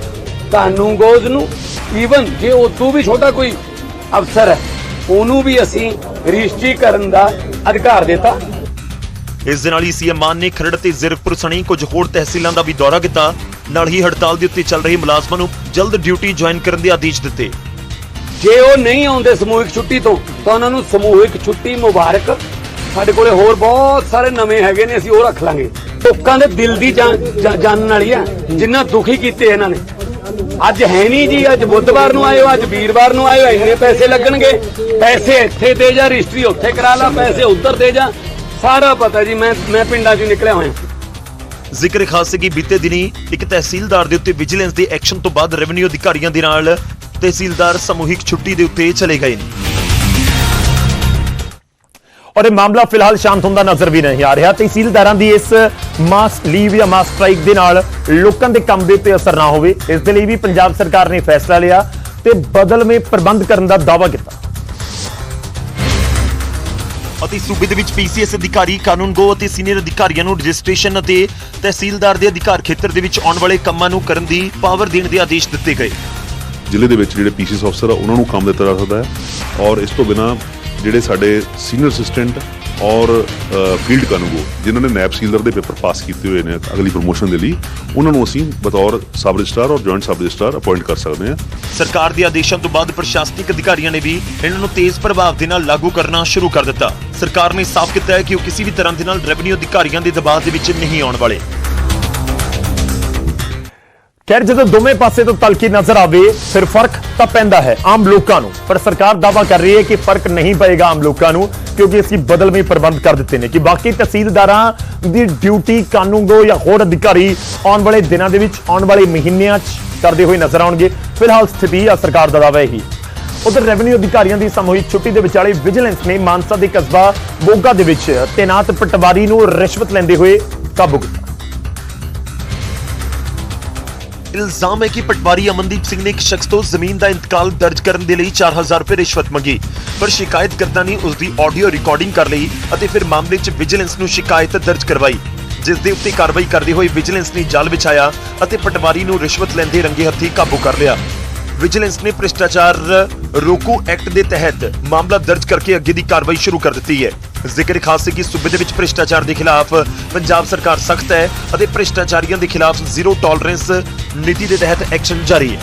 ਕਾਨੂੰਗੋਜ਼ ਨੂੰ ਈਵਨ ਜੇ ਉਦੋਂ ਵੀ ਛੋਟਾ ਕੋਈ ਅਫਸਰ ਹੈ, ਉਹਨੂੰ ਵੀ ਅਸੀਂ ਰਜਿਸਟਰੀ ਕਰਨ ਦਾ ਅਧਿਕਾਰ ਦਿੱਤਾ। ਇਸ ਦੇ ਨਾਲ ਹੀ ਸੀਐਮ ਮਾਨ ਨੇ ਖਰੜ ਤੇ ਜ਼ੀਰਕਪੁਰ ਸਣੀ ਕੁਝ ਹੋਰ ਤਹਿਸੀਲਾਂ ਦਾ ਵੀ ਦੌਰਾ ਕੀਤਾ। ਨਾਲ ਹੀ ਹੜਤਾਲ ਦੇ ਉੱਤੇ ਚੱਲ ਰਹੀ ਮੁਲਾਜ਼ਮਾਂ ਨੂੰ ਜਲਦ ਡਿਊਟੀ ਜੁਆਇਨ ਕਰਨ ਦੇ ਆਦੇਸ਼ ਦਿੱਤੇ। ਜੇ ਉਹ ਨਹੀਂ ਆਉਂਦੇ ਸਮੂਹਿਕ ਛੁੱਟੀ ਤੋਂ, ਤਾਂ ਉਹਨਾਂ ਨੂੰ ਸਮੂਹਿਕ ਛੁੱਟੀ ਮੁਬਾਰਕ। ਸਾਡੇ ਕੋਲੇ ਹੋਰ ਬਹੁਤ ਸਾਰੇ ਨਵੇਂ ਹੈਗੇ ਨੇ, ਅਸੀਂ ਉਹ ਰੱਖ ਲਾਂਗੇ। ਲੋਕਾਂ ਦੇ ਦਿਲ ਦੀ ਜਾਨ- ਜਾ- ਜਾਣਨ ਵਾਲੀ ਆ ਜਿੰਨਾ ਦੁਖੀ ਕੀਤੇ ਇਹਨਾਂ ਨੇ। ਅੱਜ ਹੈ ਨਹੀਂ ਜੀ, ਅੱਜ ਬੁੱਧਵਾਰ ਨੂੰ ਆਇਓ, ਅੱਜ ਵੀਰਵਾਰ ਨੂੰ ਆਇਓ, ਇੰਨੇ ਪੈਸੇ ਲੱਗਣਗੇ। ਪੈਸੇ ਇੱਥੇ ਦੇ ਜਾ, ਰਜਿਸਟਰੀ ਉੱਥੇ ਕਰਾ ਲਾ, ਪੈਸੇ ਉੱਧਰ ਦੇ ਜਾ। ਸਾਰਾ ਪਤਾ ਜੀ ਮੈਂ ਮੈਂ ਪਿੰਡਾਂ 'ਚੋਂ ਨਿਕਲਿਆ ਹੋਇਆ। ਜ਼ਿਕਰ ਖਾਸ ਹੈ ਕਿ ਬੀਤੇ ਦਿਨੀ ਇੱਕ ਤਹਿਸੀਲਦਾਰ ਦੇ ਉੱਤੇ ਵਿਜੀਲੈਂਸ ਦੇ ਐਕਸ਼ਨ ਤੋਂ ਬਾਅਦ ਰੈਵਨਿਊ ਅਧਿਕਾਰੀਆਂ ਦੇ ਨਾਲ ਤਹਿਸੀਲਦਾਰ ਸਮੂਹਿਕ ਛੁੱਟੀ ਦੇ ਉੱਤੇ ਚਲੇ ਗਏ ਨੇ। ਔਰ ਇਹ ਮਾਮਲਾ ਫਿਲਹਾਲ ਸ਼ਾਂਤ ਹੁੰਦਾ ਨਜ਼ਰ ਵੀ ਨਹੀਂ ਆ ਰਿਹਾ। ਤਹਿਸੀਲਦਾਰਾਂ ਦੀ ਇਸ ਮਾਸ ਲੀਵ ਜਾਂ ਮਾਸ ਸਟ੍ਰਾਈਕ ਦੇ ਨਾਲ ਲੋਕਾਂ ਦੇ ਕੰਮ ਦੇ ਉੱਤੇ ਅਸਰ ਨਾ ਹੋਵੇ। ਇਸ ਦੇ ਲਈ ਵੀ ਪੰਜਾਬ ਸਰਕਾਰ ਨੇ ਫੈਸਲਾ ਲਿਆ ਤੇ ਬਦਲਵੇਂ ਪ੍ਰਬੰਧ ਕਰਨ ਦਾ ਦਾਅਵਾ ਕੀਤਾ। ਅਤੇ ਸੂਬੇ ਦੇ ਵਿੱਚ ਪੀਸੀਐਸ ਅਧਿਕਾਰੀ ਕਾਨੂੰਨਗੋ ਅਤੇ ਸੀਨੀਅਰ ਅਧਿਕਾਰੀਆਂ ਨੂੰ ਰਜਿਸਟ੍ਰੇਸ਼ਨ ਅਤੇ ਤਹਿਸੀਲਦਾਰ ਦੇ ਅਧਿਕਾਰ ਖੇਤਰ ਦੇ ਵਿੱਚ ਆਉਣ ਵਾਲੇ ਕੰਮਾਂ ਨੂੰ ਕਰਨ ਦੀ ਪਾਵਰ ਦੇਣ ਦੇ ਆਦੇਸ਼ ਦਿੱਤੇ ਗਏ। ਜ਼ਿਲ੍ਹੇ ਦੇ ਵਿੱਚ ਜਿਹੜੇ ਪੀਸੀਐਸ ਅਫਸਰ ਆ, ਉਹਨਾਂ ਨੂੰ ਕੰਮ ਦਿੱਤਾ ਜਾ ਸਕਦਾ ਹੈ। ਔਰ ਇਸ ਤੋਂ ਬਿਨਾ ਜਿਹੜੇ ਸਾਡੇ ਸੀਨੀਅਰ ਅਸਿਸਟੈਂਟ ਔਰ ਫੀਲਡ ਕਾਨੂੰਗੋ, ਜਿਨ੍ਹਾਂ ਨੇ ਨੈਬ ਸੀਲਰ ਦੇ ਪੇਪਰ ਪਾਸ ਕੀਤੇ ਹੋਏ ਨੇ ਅਗਲੀ ਪ੍ਰੋਮੋਸ਼ਨ ਦੇ ਲਈ, ਉਹਨਾਂ ਨੂੰ ਅਸੀਂ ਬਤੌਰ ਸਬ ਰਜਿਸਟਰਾਰ ਔਰ ਜੁਆਇੰਟ ਸਬ ਰਜਿਸਟਰਾਰ ਅਪਾਇੰਟ ਕਰ ਸਕਦੇ ਹਾਂ। ਸਰਕਾਰ ਦੇ ਆਦੇਸ਼ਾਂ ਤੋਂ ਬਾਅਦ ਪ੍ਰਸ਼ਾਸਨਿਕ ਅਧਿਕਾਰੀਆਂ ਨੇ ਵੀ ਇਹਨਾਂ ਨੂੰ ਤੇਜ਼ ਪ੍ਰਭਾਵ ਦੇ ਨਾਲ ਲਾਗੂ ਕਰਨਾ ਸ਼ੁਰੂ ਕਰ ਦਿੱਤਾ। ਸਰਕਾਰ ਨੇ ਸਾਫ਼ ਕੀਤਾ ਹੈ ਕਿ ਉਹ ਕਿਸੇ ਵੀ ਤਰ੍ਹਾਂ ਦੇ ਨਾਲ ਰੈਵਨਿਊ ਅਧਿਕਾਰੀਆਂ ਦੇ ਦਬਾਅ ਦੇ ਵਿੱਚ ਨਹੀਂ ਆਉਣ ਵਾਲੇ। ਖੈਰ, ਜਦੋਂ ਦੋਵੇਂ ਪਾਸੇ ਤੋਂ ਤਲਕੀ ਨਜ਼ਰ ਆਵੇ, ਫਿਰ ਫ਼ਰਕ ਤਾਂ ਪੈਂਦਾ ਹੈ ਆਮ ਲੋਕਾਂ ਨੂੰ। ਪਰ ਸਰਕਾਰ ਦਾਵਾ ਕਰ ਰਹੀ ਹੈ ਕਿ ਫ਼ਰਕ ਨਹੀਂ ਪਏਗਾ ਆਮ ਲੋਕਾਂ ਨੂੰ, ਕਿਉਂਕਿ ਅਸੀਂ ਬਦਲਵੇਂ ਪ੍ਰਬੰਧ ਕਰ ਦਿੱਤੇ ਨੇ ਕਿ ਬਾਕੀ ਤਹਿਸੀਲਦਾਰਾਂ ਦੀ ਡਿਊਟੀ ਕਾਨੂੰਗੋ ਜਾਂ ਹੋਰ ਅਧਿਕਾਰੀ ਆਉਣ ਵਾਲੇ ਦਿਨਾਂ ਦੇ ਵਿੱਚ, ਆਉਣ ਵਾਲੇ ਮਹੀਨਿਆਂ 'ਚ ਕਰਦੇ ਹੋਏ ਨਜ਼ਰ ਆਉਣਗੇ। ਫਿਲਹਾਲ ਸਥਿਤੀ ਆ ਸਰਕਾਰ ਦਾ ਦਾਅਵਾ ਇਹੀ। ਉਧਰ ਰੈਵਨਿਊ ਅਧਿਕਾਰੀਆਂ ਦੀ ਸਮੂਹਿਕ ਛੁੱਟੀ ਦੇ ਵਿਚਾਲੇ ਵਿਜੀਲੈਂਸ ਨੇ ਮਾਨਸਾ ਦੇ ਕਸਬਾ ਬੋਗਾ ਦੇ ਵਿੱਚ ਤੈਨਾਤ ਪਟਵਾਰੀ ਨੂੰ ਰਿਸ਼ਵਤ ਲੈਂਦੇ ਹੋਏ ਕਾਬੂ ਕੀਤਾ। ਇਲਜ਼ਾਮ ਹੈ ਕਿ ਪਟਵਾਰੀ ਅਮਨਦੀਪ ਸਿੰਘ ਨੇ ਇੱਕ ਸ਼ਖਸ ਤੋਂ ਜ਼ਮੀਨ ਦਾ ਇੰਤਕਾਲ ਦਰਜ ਕਰਨ ਦੇ ਲਈ 4000 ਰੁਪਏ ਰਿਸ਼ਵਤ ਮੰਗੀ, ਪਰ ਸ਼ਿਕਾਇਤਕਰਤਾ ਨੇ ਉਸ ਦੀ ਆਡੀਓ ਰਿਕਾਰਡਿੰਗ ਕਰ ਲਈ ਅਤੇ ਫਿਰ ਮਾਮਲੇ 'ਚ ਵਿਜੀਲੈਂਸ ਨੂੰ ਸ਼ਿਕਾਇਤ ਦਰਜ ਕਰਵਾਈ, ਜਿਸ ਦੇ ਉੱਤੇ ਕਾਰਵਾਈ ਕਰਦੇ ਹੋਏ ਵਿਜੀਲੈਂਸ ਨੇ ਜਾਲ ਵਿਛਾਇਆ ਅਤੇ ਪਟਵਾਰੀ ਨੂੰ ਰਿਸ਼ਵਤ ਲੈਂਦੇ ਰੰਗੇ ਹੱਥੀ ਕਾਬੂ ਕਰ ਲਿਆ। ਵਿਜੀਲੈਂਸ ਨੇ ਭ੍ਰਿਸ਼ਟਾਚਾਰ ਰੋਕੂ ਐਕਟ ਦੇ ਤਹਿਤ ਮਾਮਲਾ ਦਰਜ ਕਰਕੇ ਅੱਗੇ ਦੀ ਕਾਰਵਾਈ ਸ਼ੁਰੂ ਕਰ ਦਿੱਤੀ ਹੈ। ਜ਼ਿਕਰ ਖਾਸ ਹੈ ਕਿ ਸੂਬੇ ਦੇ ਵਿੱਚ ਭ੍ਰਿਸ਼ਟਾਚਾਰ ਦੇ ਖਿਲਾਫ ਪੰਜਾਬ ਸਰਕਾਰ ਸਖਤ ਹੈ ਅਤੇ ਭ੍ਰਿਸ਼ਟਾਚਾਰੀਆਂ ਦੇ ਖਿਲਾਫ ਜ਼ੀਰੋ ਟੋਲਰੈਂਸ ਨੀਤੀ ਦੇ ਤਹਿਤ ਐਕਸ਼ਨ ਜਾਰੀ ਹੈ।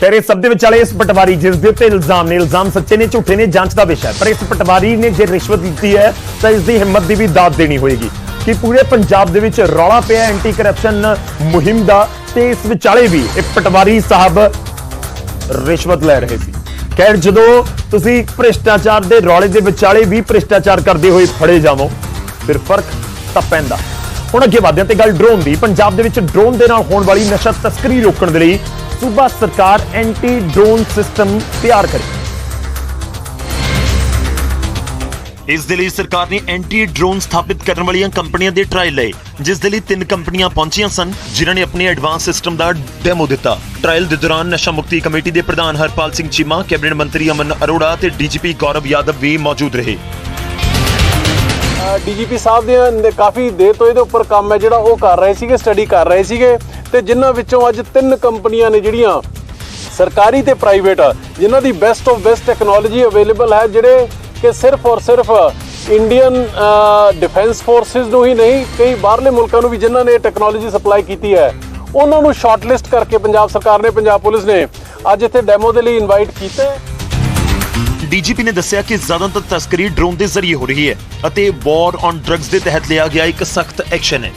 ਖੈਰ, ਇਸ ਸਭ ਦੇ ਵਿਚਾਲੇ ਇਸ ਪਟਵਾਰੀ ਜਿਸ ਦੇ ਉੱਤੇ ਇਲਜ਼ਾਮ ਨੇ, ਇਲਜ਼ਾਮ ਸੱਚੇ ਨੇ, ਝੂਠੇ ਨੇ, ਜਾਂਚ ਦਾ ਵਿਸ਼ਾ ਹੈ। ਪਰ ਇਸ ਪਟਵਾਰੀ ਨੇ ਜੇ ਰਿਸ਼ਵਤ ਦਿੱਤੀ ਹੈ, ਤਾਂ ਇਸ ਦੀ ਹਿੰਮਤ ਦੀ ਵੀ ਦਾਤ ਦੇਣੀ ਹੋਏਗੀ। ਕਿ ਪੂਰੇ ਪੰਜਾਬ ਦੇ ਵਿੱਚ ਰੌਲਾ ਪਿਆ ਐਂਟੀ ਕਰਪਸ਼ਨ ਮੁਹਿੰਮ ਦਾ, ਤੇ ਇਸ ਵਿਚਾਲੇ ਵੀ ਇਹ ਪਟਵਾਰੀ ਸਾਹਿਬ ਰਿਸ਼ਵਤ ਲੈ ਰਹੇ ਸੀ। ਖੈਰ ਜਦੋਂ ਤੁਸੀਂ ਭ੍ਰਿਸ਼ਟਾਚਾਰ ਦੇ ਰੌਲੇ ਦੇ ਵਿਚਾਲੇ ਵੀ ਭ੍ਰਿਸ਼ਟਾਚਾਰ ਕਰਦੇ ਹੋਏ ਫੜੇ ਜਾਵੋ, ਫਿਰ ਫ਼ਰਕ ਤਾਂ ਪੈਂਦਾ। ਹੁਣ ਅੱਗੇ ਵਧਦੇ ਹਾਂ ਤੇ ਗੱਲ ਡਰੋਨ ਦੀ। ਪੰਜਾਬ ਦੇ ਵਿੱਚ ਡਰੋਨ ਦੇ ਨਾਲ ਹੋਣ ਵਾਲੀ ਨਸ਼ਾ ਤਸਕਰੀ ਰੋਕਣ ਦੇ ਲਈ ਸੂਬਾ ਸਰਕਾਰ ਐਂਟੀ ਡਰੋਨ ਸਿਸਟਮ ਤਿਆਰ ਕਰੇ। ਇਸ ਦੇ ਲਈ ਸਰਕਾਰ ਨੇ ਐਂਟੀ ਡਰੋਨ ਸਥਾਪਿਤ ਕਰਨ ਵਾਲੀਆਂ ਕੰਪਨੀਆਂ ਦੇ ਟਰਾਇਲ ਲਏ, ਜਿਸ ਦੇ ਲਈ ਤਿੰਨ ਕੰਪਨੀਆਂ ਪਹੁੰਚੀਆਂ ਸਨ, ਜਿਨ੍ਹਾਂ ਨੇ ਆਪਣੇ ਐਡਵਾਂਸ ਸਿਸਟਮ ਦਾ ਡੈਮੋ ਦਿੱਤਾ। ਟਰਾਇਲ ਦੇ ਦੌਰਾਨ ਨਸ਼ਾ ਮੁਕਤੀ ਕਮੇਟੀ ਦੇ ਪ੍ਰਧਾਨ ਹਰਪਾਲ ਸਿੰਘ ਚੀਮਾ, ਕੈਬਨਿਟ ਮੰਤਰੀ ਅਮਨ ਅਰੋੜਾ ਤੇ ਡੀਜੀਪੀ ਗੌਰਵ ਯਾਦਵ ਵੀ ਮੌਜੂਦ ਰਹੇ। ਡੀਜੀਪੀ ਸਾਹਿਬ ਦੇ ਨੇ, ਕਾਫੀ ਦੇਰ ਤੋਂ ਇਹਦੇ ਉੱਪਰ ਕੰਮ ਹੈ, ਜਿਹੜਾ ਉਹ ਕਰ ਰਹੇ ਸੀਗੇ ਸਟੱਡੀ ਕਰ ਰਹੇ ਸੀਗੇ, ਤੇ ਜਿਨ੍ਹਾਂ ਵਿੱਚੋਂ ਅੱਜ ਤਿੰਨ ਕੰਪਨੀਆਂ ਨੇ ਜਿਹੜੀਆਂ ਸਰਕਾਰੀ ਤੇ ਪ੍ਰਾਈਵੇਟ ਜਿਨ੍ਹਾਂ ਦੀ best of best technology available ਹੈ, ਜਿਹੜੇ ਕਿ ਸਿਰਫ ਔਰ ਸਿਰਫ ਇੰਡੀਅਨ ਡਿਫੈਂਸ ਫੋਰਸਿਸ ਨੂੰ ਹੀ ਨਹੀਂ ਕਈ ਬਾਹਰਲੇ ਮੁਲਕਾਂ ਨੂੰ ਵੀ ਜਿਨ੍ਹਾਂ ਨੇ ਇਹ ਟੈਕਨੋਲੋਜੀ ਸਪਲਾਈ ਕੀਤੀ ਹੈ ਉਹਨਾਂ ਨੂੰ ਸ਼ਾਰਟਲਿਸਟ ਕਰਕੇ ਪੰਜਾਬ ਸਰਕਾਰ ਨੇ ਪੰਜਾਬ ਪੁਲਿਸ ਨੇ ਅੱਜ ਇੱਥੇ ਡੈਮੋ ਦੇ ਲਈ ਇਨਵਾਈਟ ਕੀਤਾ ਡੀਜੀਪੀ ਨੇ ਦੱਸਿਆ ਕਿ ਜ਼ਿਆਦਾਤਰ ਤਸਕਰੀ ਡਰੋਨ ਦੇ ਜ਼ਰੀਏ ਹੋ ਰਹੀ ਹੈ ਅਤੇ ਵਾਰ ਔਨ ਡਰੱਗਸ ਦੇ ਤਹਿਤ ਲਿਆ ਗਿਆ ਇੱਕ ਸਖਤ ਐਕਸ਼ਨ ਹੈ।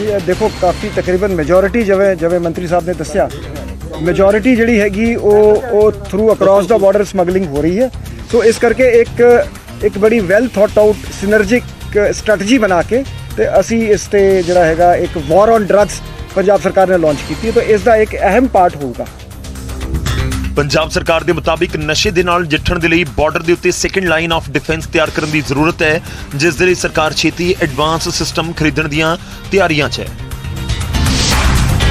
ਇਹ ਦੇਖੋ ਕਾਫੀ ਤਕਰੀਬਨ ਮੈਜੋਰਿਟੀ ਜਿਵੇਂ ਜਿਵੇਂ ਮੰਤਰੀ ਸਾਹਿਬ ਨੇ ਦੱਸਿਆ ਮੈਜੋਰਿਟੀ ਜਿਹੜੀ ਹੈਗੀ ਉਹ ਉਹ through across the border smuggling ਹੋ ਰਹੀ ਹੈ। ਸੋ ਇਸ ਕਰਕੇ ਇੱਕ ਇੱਕ ਬੜੀ well thought out synergic strategy ਬਣਾ ਕੇ ਤੇ ਅਸੀਂ ਇਸ ਤੇ ਜਿਹੜਾ ਹੈਗਾ ਇੱਕ ਵਾਰ ਔਨ ਡਰੱਗਸ ਪੰਜਾਬ ਸਰਕਾਰ ਨੇ ਲਾਂਚ ਕੀਤੀ ਹੈ, ਤਾਂ ਇਸ ਦਾ ਇੱਕ ਅਹਿਮ ਪਾਰਟ ਹੋਊਗਾ। ਪੰਜਾਬ ਸਰਕਾਰ ਦੇ ਮੁਤਾਬਿਕ ਨਸ਼ੇ ਦੇ ਨਾਲ ਜਿੱਠਣ ਦੇ ਲਈ ਬਾਰਡਰ ਦੇ ਉੱਤੇ ਸੈਕੰਡ ਲਾਈਨ ਆਫ ਡਿਫੈਂਸ ਤਿਆਰ ਕਰਨ ਦੀ ਜ਼ਰੂਰਤ ਹੈ, ਜਿਸ ਦੇ ਲਈ ਸਰਕਾਰ ਛੇਤੀ ਐਡਵਾਂਸ ਸਿਸਟਮ ਖਰੀਦਣ ਦੀਆਂ ਤਿਆਰੀਆਂ 'ਚ ਹੈ।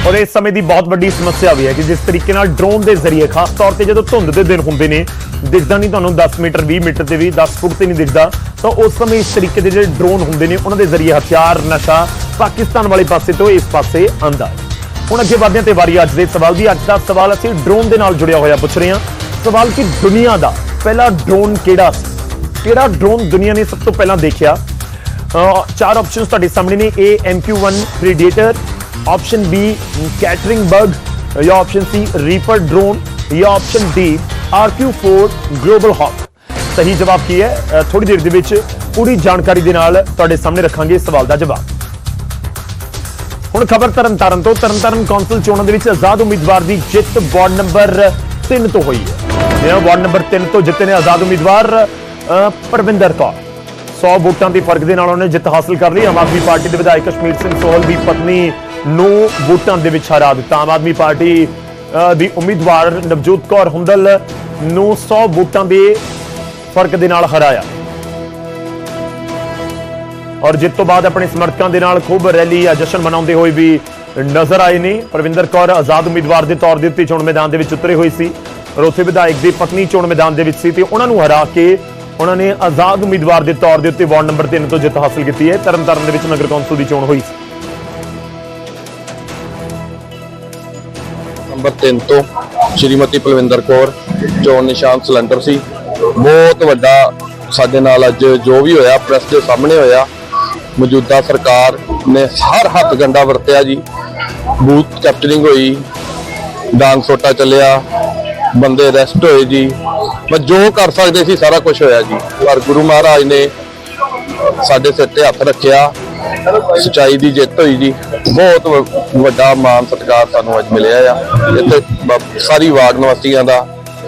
ਔਰ ਇਸ ਸਮੇਂ ਦੀ ਬਹੁਤ ਵੱਡੀ ਸਮੱਸਿਆ ਵੀ ਹੈ ਕਿ ਜਿਸ ਤਰੀਕੇ ਨਾਲ ਡਰੋਨ ਦੇ ਜ਼ਰੀਏ, ਖਾਸ ਤੌਰ ਤੇ ਜਦੋਂ ਧੁੰਦ ਦੇ ਦਿਨ ਹੁੰਦੇ ਨੇ, ਦਿਖਦਾ ਨਹੀਂ ਤੁਹਾਨੂੰ 10 ਮੀਟਰ 20 ਮੀਟਰ ਤੇ ਵੀ 10 ਫੁੱਟ ਤੇ ਨਹੀਂ ਦਿਖਦਾ। ਤਾਂ ਉਸ ਸਮੇਂ ਇਸ ਤਰੀਕੇ ਦੇ ਜਿਹੜੇ ਡਰੋਨ ਹੁੰਦੇ ਨੇ, ਉਹਨਾਂ ਦੇ ਜ਼ਰੀਏ ਹਥਿਆਰ, ਨਸ਼ਾ ਪਾਕਿਸਤਾਨ ਵਾਲੇ ਪਾਸੇ ਤੋਂ ਇਸ ਪਾਸੇ ਆਂਦਾ ਹੈ। ਹੁਣ ਅੱਗੇ ਵਧਦੇ ਤੇ ਵਾਰੀ ਅੱਜ ਦੇ ਸਵਾਲ ਦੀ, ਅੱਜ ਦਾ ਸਵਾਲ ਅਸੀਂ ਡਰੋਨ ਦੇ ਨਾਲ ਜੁੜਿਆ ਹੋਇਆ ਪੁੱਛ ਰਹੇ ਹਾਂ। ਸਵਾਲ ਕਿ ਦੁਨੀਆ ਦਾ ਪਹਿਲਾ ਡਰੋਨ ਕਿਹੜਾ ਸੀ? ਕਿਹੜਾ ਡਰੋਨ ਦੁਨੀਆ ਨੇ ਸਭ ਤੋਂ ਪਹਿਲਾਂ ਦੇਖਿਆ? ਚਾਰ ਆਪਸ਼ਨਸ ਤੁਹਾਡੇ ਸਾਹਮਣੇ ਨੇ, A MQ1 Predator option B Kettering Bug ਜਾਂ ਆਪਸ਼ਨ C ਰੀਪਰ ਡਰੋਨ ਜਾਂ option RQ RQ4 Global Hawk ਸਹੀ ਜਵਾਬ ਕੀ ਹੈ ਥੋੜੀ ਦੇਰ ਦੇ ਵਿੱਚ ਪੂਰੀ ਜਾਣਕਾਰੀ ਦੇ ਨਾਲ ਤੁਹਾਡੇ ਸਾਹਮਣੇ ਰੱਖਾਂਗੇ ਇਸ ਸਵਾਲ ਦਾ ਜਵਾਬ ਹੁਣ ਖਬਰ ਤਰਨਤਾਰਨ ਤੋਂ ਤਰਨਤਾਰਨ ਕੌਂਸਲ ਚੋਣਾਂ ਦੇ ਵਿੱਚ ਆਜ਼ਾਦ ਉਮੀਦਵਾਰ ਦੀ ਜਿੱਤ ਵਾਰਡ ਨੰਬਰ 3 ਤੋਂ ਹੋਈ ਹੈ ਜਿਹੜਾ ਵਾਰਡ ਨੰਬਰ 3 ਤੋਂ ਜਿੱਤੇ ਨੇ ਆਜ਼ਾਦ ਉਮੀਦਵਾਰ ਅਹ, ਪਰਵਿੰਦਰ ਕੌਰ 100 ਵੋਟਾਂ ਦੇ ਫ਼ਰਕ ਦੇ ਨਾਲ ਉਹਨੇ ਜਿੱਤ ਹਾਸਲ ਕਰ ਲਈ ਆਮ ਆਦਮੀ ਪਾਰਟੀ ਦੇ ਵਿਧਾਇਕ ਕਸ਼ਮੀਰ ਸਿੰਘ ਸੋਹਲ ਦੀ ਪਤਨੀ ਨੂੰ ਵੋਟਾਂ ਦੇ ਵਿੱਚ ਹਰਾ ਦਿੱਤਾ। ਆਮ ਆਦਮੀ ਪਾਰਟੀ ਦੀ ਉਮੀਦਵਾਰ ਨਵਜੋਤ ਕੌਰ ਹੁੰਦਲ ਨੂੰ 100 ਵੋਟਾਂ ਦੇ ਫ਼ਰਕ ਦੇ ਨਾਲ ਹਰਾਇਆ। ਔਰ ਜਿੱਤ ਤੋਂ ਬਾਅਦ ਆਪਣੇ ਸਮਰਥਕਾਂ ਦੇ ਨਾਲ ਖੂਬ ਰੈਲੀ ਜਾਂ ਜਸ਼ਨ ਮਨਾਉਂਦੇ ਹੋਏ ਵੀ ਨਜ਼ਰ ਆਏ ਨੇ। ਪ੍ਰਵਿੰਦਰ ਕੌਰ ਆਜ਼ਾਦ ਉਮੀਦਵਾਰ ਦੇ ਤੌਰ ਦੇ ਉੱਤੇ ਚੋਣ ਮੈਦਾਨ ਦੇ ਵਿੱਚ ਉਤਰੇ ਹੋਏ ਸੀ ਔਰ ਉੱਥੇ ਵਿਧਾਇਕ ਦੀ ਪਤਨੀ ਚੋਣ ਮੈਦਾਨ ਦੇ ਵਿੱਚ ਸੀ ਤੇ ਉਹਨਾਂ ਨੂੰ ਹਰਾ ਕੇ ਉਹਨਾਂ ਨੇ ਆਜ਼ਾਦ ਉਮੀਦਵਾਰ ਦੇ ਤੌਰ ਦੇ ਉੱਤੇ ਵਾਰਡ ਨੰਬਰ 3 ਤੋਂ ਜਿੱਤ ਹਾਸਲ ਕੀਤੀ ਹੈ। ਤਰਨਤਾਰਨ ਦੇ ਵਿੱਚ ਨਗਰ ਕੌਂਸਲ ਦੀ ਚੋਣ ਹੋਈ ਸੀ। ਨੰਬਰ 3 ਤੋਂ ਸ਼੍ਰੀਮਤੀ ਪਲਵਿੰਦਰ ਕੌਰ ਚੋਣ ਨਿਸ਼ਾਨ ਸਿਲੰਡਰ ਸੀ। ਬਹੁਤ ਵੱਡਾ ਸਾਡੇ ਨਾਲ ਅੱਜ ਜੋ ਵੀ ਹੋਇਆ ਪ੍ਰੈਸ ਦੇ ਸਾਹਮਣੇ ਹੋਇਆ। ਮੌਜੂਦਾ ਸਰਕਾਰ ਨੇ ਹਰ ਹੱਥ ਗੰਡਾ ਵਰਤਿਆ ਜੀ। ਬੂਥ ਕੈਪਚਰਿੰਗ ਹੋਈ, ਡਾਂਗ ਸੋਟਾ ਚੱਲਿਆ, ਬੰਦੇ ਅਰੈਸਟ ਹੋਏ ਜੀ। ਬਸ ਜੋ ਕਰ ਸਕਦੇ ਸੀ, ਸਾਰਾ ਕੁਝ ਹੋਇਆ ਜੀ। ਪਰ ਗੁਰੂ ਮਹਾਰਾਜ ਨੇ ਸਾਡੇ ਸਿਰ ਤੇ ਹੱਥ ਰੱਖਿਆ। ਸਚਾਈ ਦੀ ਜਿੱਤ ਹੋਈ ਜੀ। ਬਹੁਤ ਵੱਡਾ ਮਾਣ ਸਤਿਕਾਰ ਸਾਨੂੰ ਅੱਜ ਮਿਲਿਆ ਆ। ਇੱਥੇ ਸਾਰੀ ਵਾਰਡ ਨਿਵਾਸੀਆਂ ਦਾ,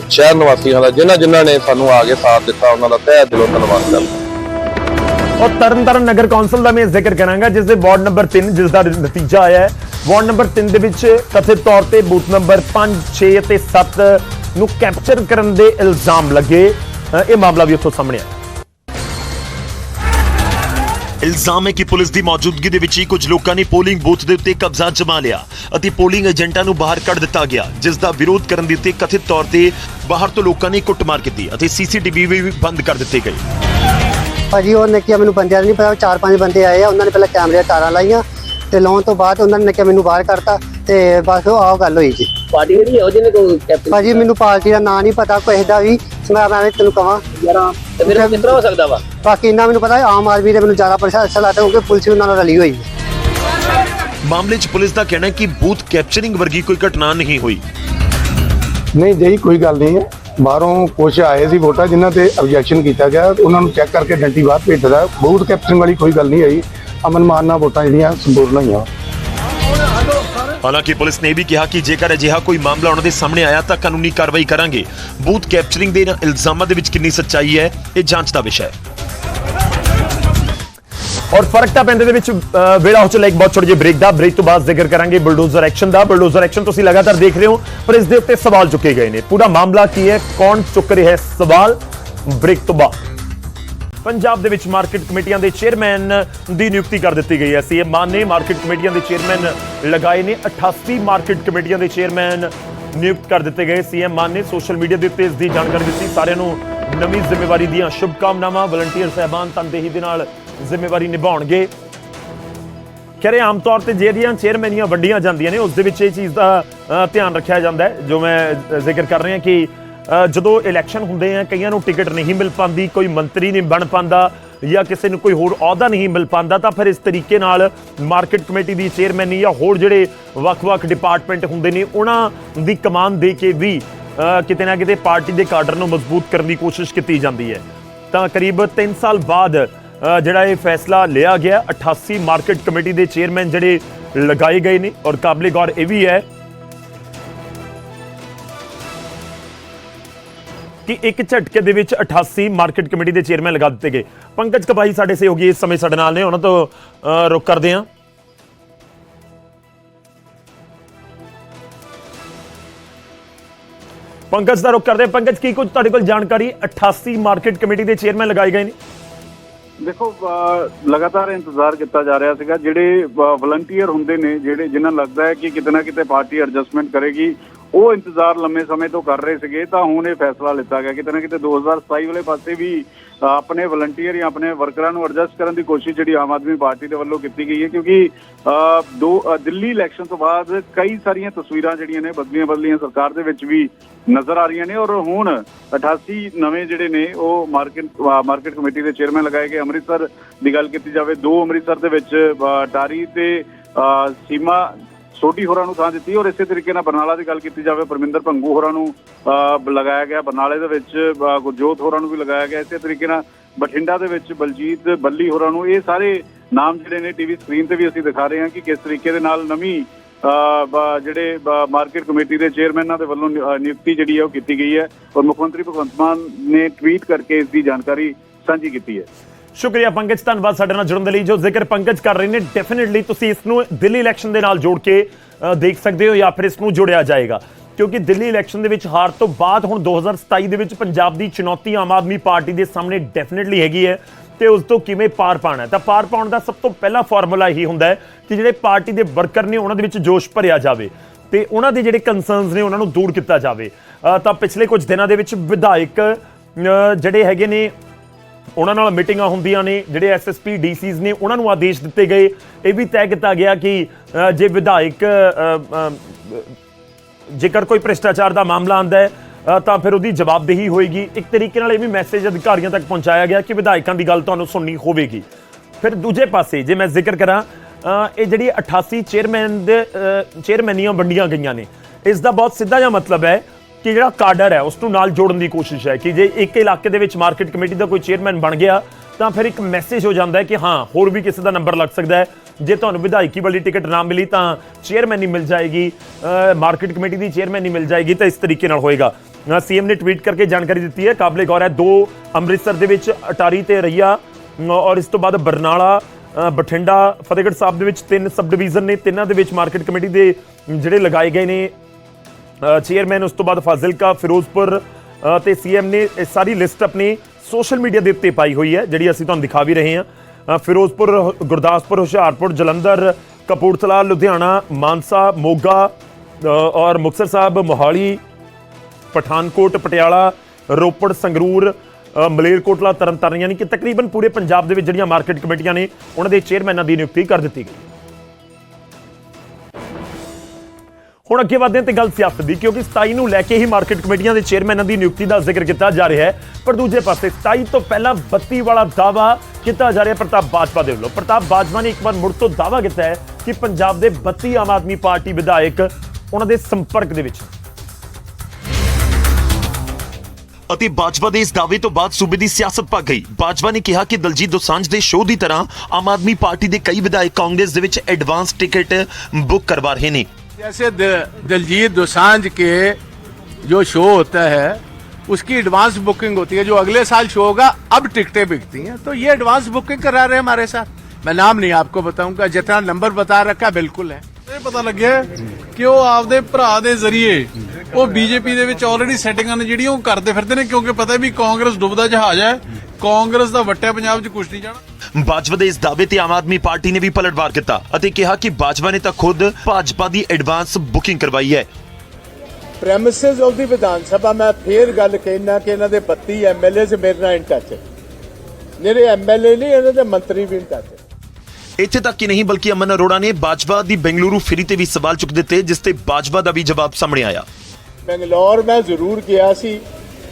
ਸ਼ਹਿਰ ਨਿਵਾਸੀਆਂ ਦਾ, ਜਿਨ੍ਹਾਂ ਜਿਨ੍ਹਾਂ ਨੇ ਸਾਨੂੰ ਆ ਕੇ ਸਾਥ ਦਿੱਤਾ, ਉਹਨਾਂ ਦਾ ਤਹਿ ਦਿਲੋਂ ਧੰਨਵਾਦ ਕਰਦਾ। ਔਰ ਤਰਨਤਾਰਨ ਨਗਰ ਕੌਂਸਲ ਦਾ ਮੈਂ ਜ਼ਿਕਰ ਕਰਾਂਗਾ, ਜਿਸ ਦੇ ਵਾਰਡ ਨੰਬਰ 3 ਜਿਸ ਦਾ ਨਤੀਜਾ ਆਇਆ ਹੈ। ਵਾਰਡ ਨੰਬਰ 3 ਦੇ ਵਿੱਚ ਕਥਿਤ ਤੌਰ ਤੇ ਬੂਥ ਨੰਬਰ 5 6 ਅਤੇ 7 ਨੂੰ ਕੈਪਚਰ ਕਰਨ ਦੇ ਇਲਜ਼ਾਮ ਲੱਗੇ। ਇਹ ਮਾਮਲਾ ਵੀ ਉੱਥੋਂ ਸਾਹਮਣੇ ਆਇਆ। ਇਲਜ਼ਾਮ ਹੈ ਕਿ ਪੁਲਿਸ ਦੀ ਮੌਜੂਦਗੀ ਦੇ ਵਿੱਚ ਹੀ ਕੁਝ ਲੋਕਾਂ ਨੇ ਪੋਲਿੰਗ ਬੂਥ ਦੇ ਉੱਤੇ ਕਬਜ਼ਾ ਜਮਾ ਲਿਆ ਅਤੇ ਪੋਲਿੰਗ ਏਜੰਟਾਂ ਨੂੰ ਬਾਹਰ ਕੱਢ ਦਿੱਤਾ ਗਿਆ ਜਿਸ ਦਾ ਵਿਰੋਧ ਕਰਨ ਦੇ ਉੱਤੇ ਕਥਿਤ ਤੌਰ ਤੇ ਬਾਹਰ ਤੋਂ ਲੋਕਾਂ ਨੇ ਕੁੱਟਮਾਰ ਕੀਤੀ ਅਤੇ ਸੀਸੀਟੀਵੀ ਵੀ ਬੰਦ ਕਰ ਦਿੱਤੇ ਗਏ। ਭਾਜੀ ਉਹਨੇ ਕਿਹਾ ਮੈਨੂੰ ਬੰਦਿਆਂ ਦਾ ਨਹੀਂ ਪਤਾ ਚਾਰ ਪੰਜ ਬੰਦੇ ਆਏ ਆ ਉਹਨਾਂ ਨੇ ਪਹਿਲਾਂ ਕੈਮਰੇ ਤਾਰਾਂ ਲਾਈਆਂ ਤੇ ਲਾਉਣ ਤੋਂ ਬਾਅਦ ਉਹਨਾਂ ਨੇ ਕਿਹਾ ਮੈਨੂੰ ਬਾਹਰ ਕੱਢਤਾ ਤੇ ਬਸ ਉਹ ਆਹ ਗੱਲ ਹੋਈ ਜੀ। ਪਾਰਟੀ ਕਿਹੜੀ ਹੈ ਉਹ ਜਿਹਨੇ ਕੋਈ ਕੈਪਟਨ ਭਾਜੀ ਮੈਨੂੰ ਪਾਰਟੀ ਦਾ ਨਾਂ ਨਹੀਂ ਪਤਾ ਕਿਸੇ ਦਾ ਵੀ ਮੈਂ ਮੈਂ ਤੈਨੂੰ ਕਵਾਂ ਯਾਰ ਤੇ ਫਿਰ ਕਿਸ ਤਰ੍ਹਾਂ ਹੋ ਸਕਦਾ ਵਾ? ਬਾਕੀ ਇੰਨਾ ਮੈਨੂੰ ਪਤਾ ਹੈ, ਆਮ ਆਦਮੀ ਦੇ ਮੈਨੂੰ ਜ਼ਿਆਦਾ ਪ੍ਰਸ਼ਾਸਨ ਲੱਗਦਾ ਕਿਉਂਕਿ ਪੁਲਿਸ ਵੀ ਉਹਨਾਂ ਨਾਲ ਰਲੀ ਹੋਈ ਹੈ। ਮਾਮਲੇ 'ਚ ਪੁਲਿਸ ਦਾ ਕਹਿਣਾ ਹੈ ਕਿ ਬੂਥ ਕੈਪਚਰਿੰਗ ਵਰਗੀ ਕੋਈ ਘਟਨਾ ਨਹੀਂ ਹੋਈ। ਨਹੀਂ ਜੀ ਕੋਈ ਗੱਲ ਨਹੀਂ ਹੈ। ਬਾਹਰੋਂ ਕੁਛ ਆਏ ਸੀ ਵੋਟਾਂ ਜਿਨ੍ਹਾਂ ਤੇ ਆਬਜੈਕਸ਼ਨ ਕੀਤਾ ਗਿਆ। ਉਹਨਾਂ ਨੂੰ ਚੈੱਕ ਕਰਕੇ ਡੰਟੀ ਬਾਹਰ ਭੇਜਦਾ ਬੂਥ ਕੈਪਚਰਿੰਗ ਵਾਲੀ ਕੋਈ ਗੱਲ ਨਹੀਂ ਆਈ ਅਮਨ ਮਾਨ ਨਾਲ ਵੋਟਾਂ ਜਿਹੜੀਆਂ ਸੰਪੂਰਨ ਹੋਈਆਂ। ਹਾਲਾਂਕਿ ਪੁਲਿਸ ਨੇ ਇਹ ਵੀ ਕਿਹਾ ਕਿ ਜੇਕਰ ਅਜਿਹਾ ਕੋਈ ਮਾਮਲਾ ਉਹਨਾਂ ਦੇ ਸਾਹਮਣੇ ਆਇਆ ਤਾਂ ਕਾਨੂੰਨੀ ਕਾਰਵਾਈ ਕਰਾਂਗੇ। ਬੂਥ ਕੈਪਚਰਿੰਗ ਦੇ ਇਹਨਾਂ ਇਲਜ਼ਾਮਾਂ ਦੇ ਵਿੱਚ ਕਿੰਨੀ ਸੱਚਾਈ ਹੈ ਇਹ ਜਾਂਚ ਦਾ ਵਿਸ਼ਾ ਹੈ। ਔਰ ਫ਼ਰਕ ਤਾਂ ਪੈਂਦੇ ਦੇ ਵਿੱਚ ਅ, ਹੋ ਚੱਲਿਆ ਇੱਕ ਬਹੁਤ ਛੋਟੇ ਜਿਹੇ ਬ੍ਰੇਕ ਦਾ ਬ੍ਰੇਕ ਤੋਂ ਬਾਅਦ ਜ਼ਿਕਰ ਕਰਾਂਗੇ ਬਲਡੋਜ਼ਰ ਐਕਸ਼ਨ ਦਾ। ਬਲਡੋਜ਼ਰ ਐਕਸ਼ਨ ਤੁਸੀਂ ਲਗਾਤਾਰ ਦੇਖ ਰਹੇ ਹੋ ਪਰ ਇਸ ਦੇ ਉੱਤੇ ਸਵਾਲ ਚੁੱਕੇ ਗਏ ਨੇ। ਪੂਰਾ ਮਾਮਲਾ ਕੀ ਹੈ ਕੌਣ ਚੁੱਕ ਰਿਹਾ ਹੈ ਸਵਾਲ? ਬ੍ਰੇਕ ਤੋਂ ਬਾਅਦ। ਪੰਜਾਬ ਦੇ ਵਿੱਚ ਮਾਰਕੀਟ ਕਮੇਟੀਆਂ ਦੇ ਚੇਅਰਮੈਨ ਦੀ ਨਿਯੁਕਤੀ ਕਰ ਦਿੱਤੀ ਗਈ ਹੈ। ਸੀਐਮ ਮਾਨ ਨੇ ਮਾਰਕੀਟ ਕਮੇਟੀਆਂ ਦੇ ਚੇਅਰਮੈਨ ਲਗਾਏ ਨੇ। 88 ਮਾਰਕੀਟ ਕਮੇਟੀਆਂ ਦੇ ਚੇਅਰਮੈਨ ਨਿਯੁਕਤ ਕਰ ਦਿੱਤੇ ਗਏ। ਸੀਐਮ ਮਾਨ ਨੇ ਸੋਸ਼ਲ ਮੀਡੀਆ ਦੇ ਉੱਤੇ ਇਸ ਦੀ ਜਾਣਕਾਰੀ ਦਿੱਤੀ। ਸਾਰਿਆਂ ਨੂੰ ਨਵੀਂ ਜ਼ਿੰਮੇਵਾਰੀ ਦੀਆਂ ਸ਼ੁਭਕਾਮਨਾਵਾਂ। ਵਲੰਟੀਅਰ ਸਹਿਬਾਨ ਤਨਦੇਹੀ ਦੇ ਨਾਲ ਜ਼ਿੰਮੇਵਾਰੀ ਨਿਭਾਉਣਗੇ। ਕਹਿੰਦੇ ਆਮ ਤੌਰ ਤੇ ਜਿਹੜੀਆਂ ਚੇਅਰਮੈਨੀਆਂ ਵੰਡੀਆਂ ਜਾਂਦੀਆਂ ਨੇ, ਉਸ ਦੇ ਵਿੱਚ ਇਹ ਚੀਜ਼ ਦਾ ਧਿਆਨ ਰੱਖਿਆ ਜਾਂਦਾ ਹੈ, ਜੋ ਮੈਂ ਜ਼ਿਕਰ ਕਰ ਰਿਹਾ ਕਿ ਜਦੋਂ ਇਲੈਕਸ਼ਨ ਹੁੰਦੇ ਆ, ਕਈਆਂ ਨੂੰ ਟਿਕਟ ਨਹੀਂ ਮਿਲ ਪਾਉਂਦੀ, ਕੋਈ ਮੰਤਰੀ ਨਹੀਂ ਬਣ ਪਾਉਂਦਾ ਜਾਂ ਕਿਸੇ ਨੂੰ ਕੋਈ ਹੋਰ ਅਹੁਦਾ ਨਹੀਂ ਮਿਲ ਪਾਉਂਦਾ, ਤਾਂ ਫਿਰ ਇਸ ਤਰੀਕੇ ਨਾਲ ਮਾਰਕੀਟ ਕਮੇਟੀ ਦੀ ਚੇਅਰਮੈਨ ਜਾਂ ਹੋਰ ਜਿਹੜੇ ਵੱਖ-ਵੱਖ ਡਿਪਾਰਟਮੈਂਟ ਹੁੰਦੇ ਨੇ, ਉਹਨਾਂ ਦੀ ਕਮਾਨ ਦੇ ਕੇ ਵੀ ਕਿਤੇ ਨਾ ਕਿਤੇ ਪਾਰਟੀ ਦੇ ਕਾਡਰ ਨੂੰ ਮਜ਼ਬੂਤ ਕਰਨ ਦੀ ਕੋਸ਼ਿਸ਼ ਕੀਤੀ ਜਾਂਦੀ ਹੈ। ਤਾਂ ਕਰੀਬ 3 ਸਾਲ ਬਾਅਦ ਜਿਹੜਾ ਇਹ ਫੈਸਲਾ ਲਿਆ ਗਿਆ 88 ਮਾਰਕੀਟ ਕਮੇਟੀ ਦੇ ਚੇਅਰਮੈਨ ਜਿਹੜੇ ਲਗਾਏ ਗਏ ਨੇ, ਔਰ ਕਾਬਲੇ ਗੌਰ ਇਹ ਵੀ ਹੈ ਕਿ ਇੱਕ ਝਟਕੇ ਦੇ ਵਿੱਚ 88 ਮਾਰਕੀਟ ਕਮੇਟੀ ਦੇ ਚੇਅਰਮੈਨ ਲਗਾ ਦਿੱਤੇ ਗਏ। ਪੰਕਜ ਕਬਾਈ ਸਾਡੇ ਸਹਿਯੋਗੀ ਇਸ ਸਮੇਂ ਸਾਡੇ ਨਾਲ ਨੇ, ਉਹਨਾਂ ਤੋਂ ਰੁਕ ਕਰਦੇ ਹਾਂ। ਪੰਕਜ ਦਾ ਰੁਕ ਕਰਦੇ ਪੰਕਜ, ਕੀ ਕੁਝ ਤੁਹਾਡੇ ਕੋਲ ਜਾਣਕਾਰੀ? 88 ਮਾਰਕੀਟ ਕਮੇਟੀ ਦੇ ਚੇਅਰਮੈਨ ਲਗਾਏ ਗਏ ਨੇ। ਦੇਖੋ ਲਗਾਤਾਰ ਇੰਤਜ਼ਾਰ ਕੀਤਾ ਜਾ ਰਿਹਾ ਸੀਗਾ। ਜਿਹੜੇ ਵਲੰਟੀਅਰ ਹੁੰਦੇ ਨੇ, ਜਿਹੜੇ, ਜਿਨ੍ਹਾਂ ਲੱਗਦਾ ਹੈ ਕਿ ਕਿਤੇ ਨਾ ਕਿਤੇ ਪਾਰਟੀ ਐਡਜਸਟਮੈਂਟ ਕਰੇਗੀ ਉਹ ਇੰਤਜ਼ਾਰ ਲੰਮੇ ਸਮੇਂ ਤੋਂ ਕਰ ਰਹੇ ਸੀਗੇ, ਤਾਂ ਹੁਣ ਇਹ ਫੈਸਲਾ ਲਿੱਤਾ ਗਿਆ ਕਿਤੇ ਨਾ ਕਿਤੇ 2027 ਵਾਲੇ ਪਾਸੇ ਵੀ ਆਪਣੇ ਵਲੰਟੀਅਰ ਜਾਂ ਆਪਣੇ ਵਰਕਰਾਂ ਨੂੰ ਐਡਜਸਟ ਕਰਨ ਦੀ ਕੋਸ਼ਿਸ਼ ਜਿਹੜੀ ਆਮ ਆਦਮੀ ਪਾਰਟੀ ਦੇ ਵੱਲੋਂ ਕੀਤੀ ਗਈ ਹੈ, ਕਿਉਂਕਿ ਦੋ ਦਿੱਲੀ ਇਲੈਕਸ਼ਨ ਤੋਂ ਬਾਅਦ ਕਈ ਸਾਰੀਆਂ ਤਸਵੀਰਾਂ ਜਿਹੜੀਆਂ ਨੇ ਬਦਲੀਆਂ ਬਦਲੀਆਂ ਸਰਕਾਰ ਦੇ ਵਿੱਚ ਵੀ ਨਜ਼ਰ ਆ ਰਹੀਆਂ ਨੇ ਔਰ ਹੁਣ 88 ਨਵੇਂ ਜਿਹੜੇ ਨੇ, ਉਹ ਮਾਰਕੀਟ ਮਾਰਕੀਟ ਕਮੇਟੀ ਦੇ ਚੇਅਰਮੈਨ ਲਗਾਏ ਗਏ, ਅੰਮ੍ਰਿਤਸਰ ਦੀ ਗੱਲ ਕੀਤੀ ਜਾਵੇ, ਦੋ ਅੰਮ੍ਰਿਤਸਰ ਦੇ ਵਿੱਚ ਟਾਰੀ ਤੇ ਸੀਮਾ ਸੋਢੀ ਹੋਰਾਂ ਨੂੰ ਥਾਂ ਦਿੱਤੀ ਔਰ ਇਸੇ ਤਰੀਕੇ ਨਾਲ ਬਰਨਾਲਾ ਦੀ ਗੱਲ ਕੀਤੀ ਜਾਵੇ, ਪਰਮਿੰਦਰ ਭੰਗੂ ਹੋਰਾਂ ਨੂੰ ਲਗਾਇਆ ਗਿਆ, ਬਰਨਾਲੇ ਦੇ ਵਿੱਚ ਗੁਰਜੋਤ ਹੋਰਾਂ ਨੂੰ ਵੀ ਲਗਾਇਆ ਗਿਆ। ਇਸੇ ਤਰੀਕੇ ਨਾਲ ਬਠਿੰਡਾ ਦੇ ਵਿੱਚ ਬਲਜੀਤ ਬੱਲੀ ਹੋਰਾਂ ਨੂੰ ਇਹ ਸਾਰੇ ਨਾਮ ਜਿਹੜੇ ਨੇ ਟੀਵੀ ਸਕਰੀਨ ਤੇ ਵੀ ਅਸੀਂ ਦਿਖਾ ਰਹੇ ਹਾਂ ਕਿ ਕਿਸ ਤਰੀਕੇ ਦੇ ਨਾਲ ਨਵੀਂ ਜਿਹੜੇ ਮਾਰਕੀਟ ਕਮੇਟੀ ਦੇ ਚੇਅਰਮੈਨਾਂ ਦੇ ਵੱਲੋਂ ਨਿਯੁਕਤੀ ਜਿਹੜੀ ਹੈ ਉਹ ਕੀਤੀ ਗਈ ਹੈ ਔਰ ਮੁੱਖ ਮੰਤਰੀ ਭਗਵੰਤ ਮਾਨ ਨੇ ਟਵੀਟ ਕਰਕੇ ਇਸ ਦੀ ਜਾਣਕਾਰੀ ਸਾਂਝੀ ਕੀਤੀ ਹੈ। ਸ਼ੁਕਰੀਆ ਪੰਕਜ, ਧੰਨਵਾਦ ਸਾਡੇ ਨਾਲ ਜੁੜਨ ਦੇ ਲਈ ਜੋ ਜ਼ਿਕਰ ਪੰਕਜ ਕਰ ਰਹੇ ਨੇ। ਡੈਫੀਨਿਟਲੀ ਤੁਸੀਂ ਇਸ ਨੂੰ ਦਿੱਲੀ ਇਲੈਕਸ਼ਨ ਦੇ ਨਾਲ ਜੋੜ ਕੇ ਦੇਖ ਸਕਦੇ ਹੋ ਜਾਂ ਫਿਰ ਇਸ ਨੂੰ ਜੋੜਿਆ ਜਾਏਗਾ। ਕਿਉਂਕਿ ਦਿੱਲੀ ਇਲੈਕਸ਼ਨ ਦੇ ਵਿੱਚ ਹਾਰ ਤੋਂ ਬਾਅਦ ਹੁਣ 2027 ਦੇ ਵਿੱਚ ਪੰਜਾਬ ਦੀ ਚੁਣੌਤੀ ਆਮ ਆਦਮੀ ਪਾਰਟੀ ਦੇ ਸਾਹਮਣੇ ਡੈਫੀਨਿਟਲੀ ਹੈਗੀ ਹੈ ਤੇ ਉਸ ਤੋਂ ਕਿਵੇਂ ਪਾਰ ਪਾਣਾ ਤਾਂ ਪਾਰ ਪਾਉਣ ਦਾ ਸਭ ਤੋਂ ਪਹਿਲਾ ਫਾਰਮੂਲਾ ਇਹੀ ਹੁੰਦਾ ਹੈ ਕਿ ਜਿਹੜੇ ਪਾਰਟੀ ਦੇ ਵਰਕਰ ਨੇ ਉਹਨਾਂ ਦੇ ਵਿੱਚ ਜੋਸ਼ ਭਰਿਆ ਜਾਵੇ ਤੇ ਉਹਨਾਂ ਦੇ ਜਿਹੜੇ ਕੰਸਰਨਸ ਨੇ ਉਹਨਾਂ ਨੂੰ ਦੂਰ ਕੀਤਾ ਜਾਵੇ। ਤਾਂ ਪਿਛਲੇ ਕੁਝ ਦਿਨਾਂ ਦੇ ਵਿੱਚ ਵਿਧਾਇਕ ਜਿਹੜੇ ਹੈਗੇ ਨੇ ਉਹਨਾਂ ਨਾਲ ਮੀਟਿੰਗਾਂ ਹੁੰਦੀਆਂ ਨੇ, ਜਿਹੜੇ ਐਸਐਸਪੀ ਡੀਸੀਜ਼ ਨੇ, ਉਹਨਾਂ ਨੂੰ ਆਦੇਸ਼ ਦਿੱਤੇ ਗਏ। ਇਹ ਵੀ ਤੈਅ ਕੀਤਾ ਗਿਆ ਕਿ ਜੇ ਵਿਧਾਇਕ ਜੇਕਰ ਕੋਈ ਭ੍ਰਿਸ਼ਟਾਚਾਰ ਦਾ ਮਾਮਲਾ ਆਂਦਾ ਹੈ ਤਾਂ ਫਿਰ ਉਹਦੀ ਜਵਾਬਦੇਹੀ ਹੋਏਗੀ। ਇੱਕ ਤਰੀਕੇ ਨਾਲ ਇਹ ਵੀ ਮੈਸੇਜ ਅਧਿਕਾਰੀਆਂ ਤੱਕ ਪਹੁੰਚਾਇਆ ਗਿਆ ਕਿ ਵਿਧਾਇਕਾਂ ਦੀ ਗੱਲ ਤੁਹਾਨੂੰ ਸੁਣਨੀ ਹੋਵੇਗੀ। ਫਿਰ ਦੂਜੇ ਪਾਸੇ, ਜੇ ਮੈਂ ਜ਼ਿਕਰ ਕਰਾਂ ਇਹ ਜਿਹੜੀ 88 ਚੇਅਰਮੈਨ ਦੇ ਚੇਅਰਮੈਨੀਆਂ ਵੰਡੀਆਂ ਗਈਆਂ ਨੇ, ਇਸ ਦਾ ਬਹੁਤ ਸਿੱਧਾ ਜਿਹਾ ਮਤਲਬ ਹੈ ਕਿ ਜਿਹੜਾ ਕਾਡਰ ਹੈ, ਉਸ ਨੂੰ ਨਾਲ ਜੋੜਨ ਦੀ ਕੋਸ਼ਿਸ਼ ਹੈ ਕਿ ਜੇ ਇੱਕ ਇਲਾਕੇ ਦੇ ਵਿੱਚ ਮਾਰਕੀਟ ਕਮੇਟੀ ਦਾ ਕੋਈ ਚੇਅਰਮੈਨ ਬਣ ਗਿਆ, ਤਾਂ ਫਿਰ ਇੱਕ ਮੈਸੇਜ ਹੋ ਜਾਂਦਾ ਹੈ ਕਿ ਹਾਂ, ਹੋਰ ਵੀ ਕਿਸੇ ਦਾ ਨੰਬਰ ਲੱਗ ਸਕਦਾ ਹੈ। ਜੇ ਤੁਹਾਨੂੰ ਵਿਧਾਇਕੀ ਵਾਲੀ ਟਿਕਟ ਨਾ ਮਿਲੀ, ਤਾਂ ਚੇਅਰਮੈਨ ਨਹੀਂ ਮਿਲ ਜਾਏਗੀ ਮਾਰਕੀਟ ਕਮੇਟੀ ਦੀ ਚੇਅਰਮੈਨ ਨਹੀਂ ਮਿਲ ਜਾਏਗੀ, ਤਾਂ ਇਸ ਤਰੀਕੇ ਨਾਲ ਹੋਏਗਾ। ਸੀਐਮ ਨੇ ਟਵੀਟ ਕਰਕੇ ਜਾਣਕਾਰੀ ਦਿੱਤੀ ਹੈ, ਕਾਬਲੇ ਗੌਰ ਹੈ, ਦੋ ਅੰਮ੍ਰਿਤਸਰ ਦੇ ਵਿੱਚ ਅਟਾਰੀ ਤੇ ਰਈਆ ਔਰ ਇਸ ਤੋਂ ਬਾਅਦ ਬਰਨਾਲਾ ਬਠਿੰਡਾ, ਫਤਿਹਗੜ੍ਹ ਸਾਹਿਬ ਦੇ ਵਿੱਚ ਤਿੰਨ ਸਬ ਡਿਵੀਜ਼ਨ ਨੇ, ਤਿੰਨਾਂ ਦੇ ਵਿੱਚ ਮਾਰਕੀਟ ਕਮੇਟੀ ਦੇ ਜਿਹੜੇ ਲਗਾਏ ਗਏ ਨੇ ਚੇਅਰਮੈਨ ਉਸ ਤੋਂ ਬਾਅਦ ਫਾਜ਼ਿਲਕਾ ਫਿਰੋਜ਼ਪੁਰ ਅ, ਤੇ ਸੀਐਮ ਨੇ ਇਹ ਸਾਰੀ ਲਿਸਟ ਆਪਣੀ ਸੋਸ਼ਲ ਮੀਡੀਆ ਦੇ ਉੱਤੇ ਪਾਈ ਹੋਈ ਹੈ ਜਿਹੜੀ ਅਸੀਂ ਤੁਹਾਨੂੰ ਦਿਖਾ ਵੀ ਰਹੇ ਹਾਂ। ਫਿਰੋਜ਼ਪੁਰ ਗੁਰਦਾਸਪੁਰ ਹੁਸ਼ਿਆਰਪੁਰ ਜਲੰਧਰ ਕਪੂਰਥਲਾ ਲੁਧਿਆਣਾ ਮਾਨਸਾ ਮੋਗਾ ਔਰ ਮੁਕਤਸਰ ਸਾਹਿਬ ਮੋਹਾਲੀ ਪਠਾਨਕੋਟ ਪਟਿਆਲਾ ਰੋਪੜ ਸੰਗਰੂਰ ਮਲੇਰਕੋਟਲਾ ਤਰਨਤਾਰਨ ਯਾਨੀ ਕਿ ਤਕਰੀਬਨ ਪੂਰੇ ਪੰਜਾਬ ਦੇ ਵਿੱਚ ਜਿਹੜੀਆਂ ਮਾਰਕੀਟ ਕਮੇਟੀਆਂ ਨੇ ਉਹਨਾਂ ਦੇ ਚੇਅਰਮੈਨਾਂ ਦੀ ਨਿਯੁਕਤੀ ਕਰ ਦਿੱਤੀ ਗਈ। ਹੁਣ ਅੱਗੇ ਵਧਦੇ ਹਾਂ ਤੇ ਗੱਲ ਸਿਆਸਤ ਦੀ, ਕਿਉਂਕਿ 27 ਨੂੰ ਲੈ ਕੇ ਹੀ ਮਾਰਕੀਟ ਕਮੇਟੀਆਂ ਦੇ ਚੇਅਰਮੈਨਾਂ ਦੀ ਨਿਯੁਕਤੀ ਦਾ ਜ਼ਿਕਰ ਕੀਤਾ ਜਾ ਰਿਹਾ ਹੈ। ਪਰ ਦੂਜੇ ਪਾਸੇ 27 ਤੋਂ ਪਹਿਲਾਂ 32 ਵਾਲਾ ਦਾਵਾ ਕੀਤਾ ਜਾ ਰਿਹਾ ਪ੍ਰਤਾਪ ਬਾਜਵਾ ਦੇ ਵੱਲੋਂ। ਪ੍ਰਤਾਪ ਬਾਜਵਾ ਨੇ ਇੱਕ ਵਾਰ ਮੁੜ ਤੋਂ ਦਾਵਾ ਕੀਤਾ ਹੈ ਕਿ ਪੰਜਾਬ ਦੇ 32 ਆਮ ਆਦਮੀ ਪਾਰਟੀ ਵਿਧਾਇਕ ਉਹਨਾਂ ਦੇ ਸੰਪਰਕ ਦੇ ਵਿੱਚ ਅਤੇ ਬਾਜਵਾ ਦੇ ਇਸ ਦਾਅਵੇ ਤੋਂ ਬਾਅਦ ਸੂਬੇ ਦੀ ਸਿਆਸਤ ਭੱਗ ਗਈ। ਬਾਜਵਾ ਨੇ ਕਿਹਾ ਕਿ ਦਲਜੀਤ ਦੋਸਾਂਝ ਦੇ ਸ਼ੋਅ ਦੀ ਤਰ੍ਹਾਂ ਆਮ ਆਦਮੀ ਪਾਰਟੀ ਦੇ ਕਈ ਵਿਧਾਇਕ ਕਾਂਗਰਸ ਦੇ ਵਿੱਚ ਐਡਵਾਂਸ ਟਿਕਟ ਬੁੱਕ ਕਰਵਾ ਰਹੇ ਨੇ। जैसे द- दलजीत दोसांझ के जो शो होता है उसकी एडवांस बुकिंग होती है जो अगले साल शो होगा अब टिकटें बिकती हैं तो ये एडवांस बुकिंग करा रहे हैं हमारे साथ मैं नाम नहीं आपको बताऊंगा जितना नंबर बता रखा बिल्कुल है ਇਹ ਪਤਾ ਲੱਗਿਆ ਕਿ ਉਹ ਆਪਦੇ ਭਰਾ ਦੇ ਜ਼ਰੀਏ ਉਹ ਬੀਜੇਪੀ ਦੇ ਵਿੱਚ ਆਲਰੇਡੀ ਸੈਟਿੰਗਾਂ ਨੇ ਜਿਹੜੀਆਂ ਉਹ ਕਰਦੇ ਫਿਰਦੇ ਨੇ ਕਿਉਂਕਿ ਪਤਾ ਵੀ ਕਾਂਗਰਸ ਡੁੱਬਦਾ ਜਹਾਜ਼ ਹੈ ਕਾਂਗਰਸ ਦਾ ਵੱਟਿਆ ਪੰਜਾਬ 'ਚ ਕੁਛ ਨਹੀਂ ਜਾਣਾ ਬਾਜਵਾ ਦੇ ਇਸ ਦਾਅਵੇ ਤੇ ਆਮ ਆਦਮੀ ਪਾਰਟੀ ਨੇ ਵੀ ਪਲਟਵਾਰ ਕੀਤਾ ਅਤੇ ਕਿਹਾ ਕਿ ਬਾਜਵਾ ਨੇ ਤਾਂ ਖੁਦ ਭਾਜਪਾ ਦੀ ਐਡਵਾਂਸ ਬੁਕਿੰਗ ਕਰਵਾਈ ਹੈ। ਪ੍ਰੈਮਿਸਿਸ ਆਫ ਦੀ ਵਿਧਾਨ ਸਭਾ ਮੈਂ ਫੇਰ ਗੱਲ ਕਹਿਣਾ ਕਿ ਇਹਨਾਂ ਦੇ 32 ਐਮਐਲਏ ਮੇਰੇ ਨਾਲ ਇਨ ਟੱਚ ਮੇਰੇ ਐਮਐਲਏ ਨਹੀਂ ਇਹਨਾਂ ਦੇ ਮੰਤਰੀ ਵੀ ਇਨ ਟੱਚ ਇੱਥੇ ਤੱਕ ਕਿ ਨਹੀਂ ਬਲਕਿ ਅਮਨ ਅਰੋੜਾ ਨੇ ਬਾਜਵਾ ਦੀ ਬੈਂਗਲੁਰੂ ਫਿਰੀ ਤੇ ਵੀ ਸਵਾਲ ਚੁੱਕ ਦਿੱਤੇ ਜਿਸ ਤੇ ਬਾਜਵਾ ਦਾ ਵੀ ਜਵਾਬ ਸਾਹਮਣੇ ਆਇਆ। ਬੰਗਲੌਰ ਮੈਂ ਜ਼ਰੂਰ ਗਿਆ ਸੀ।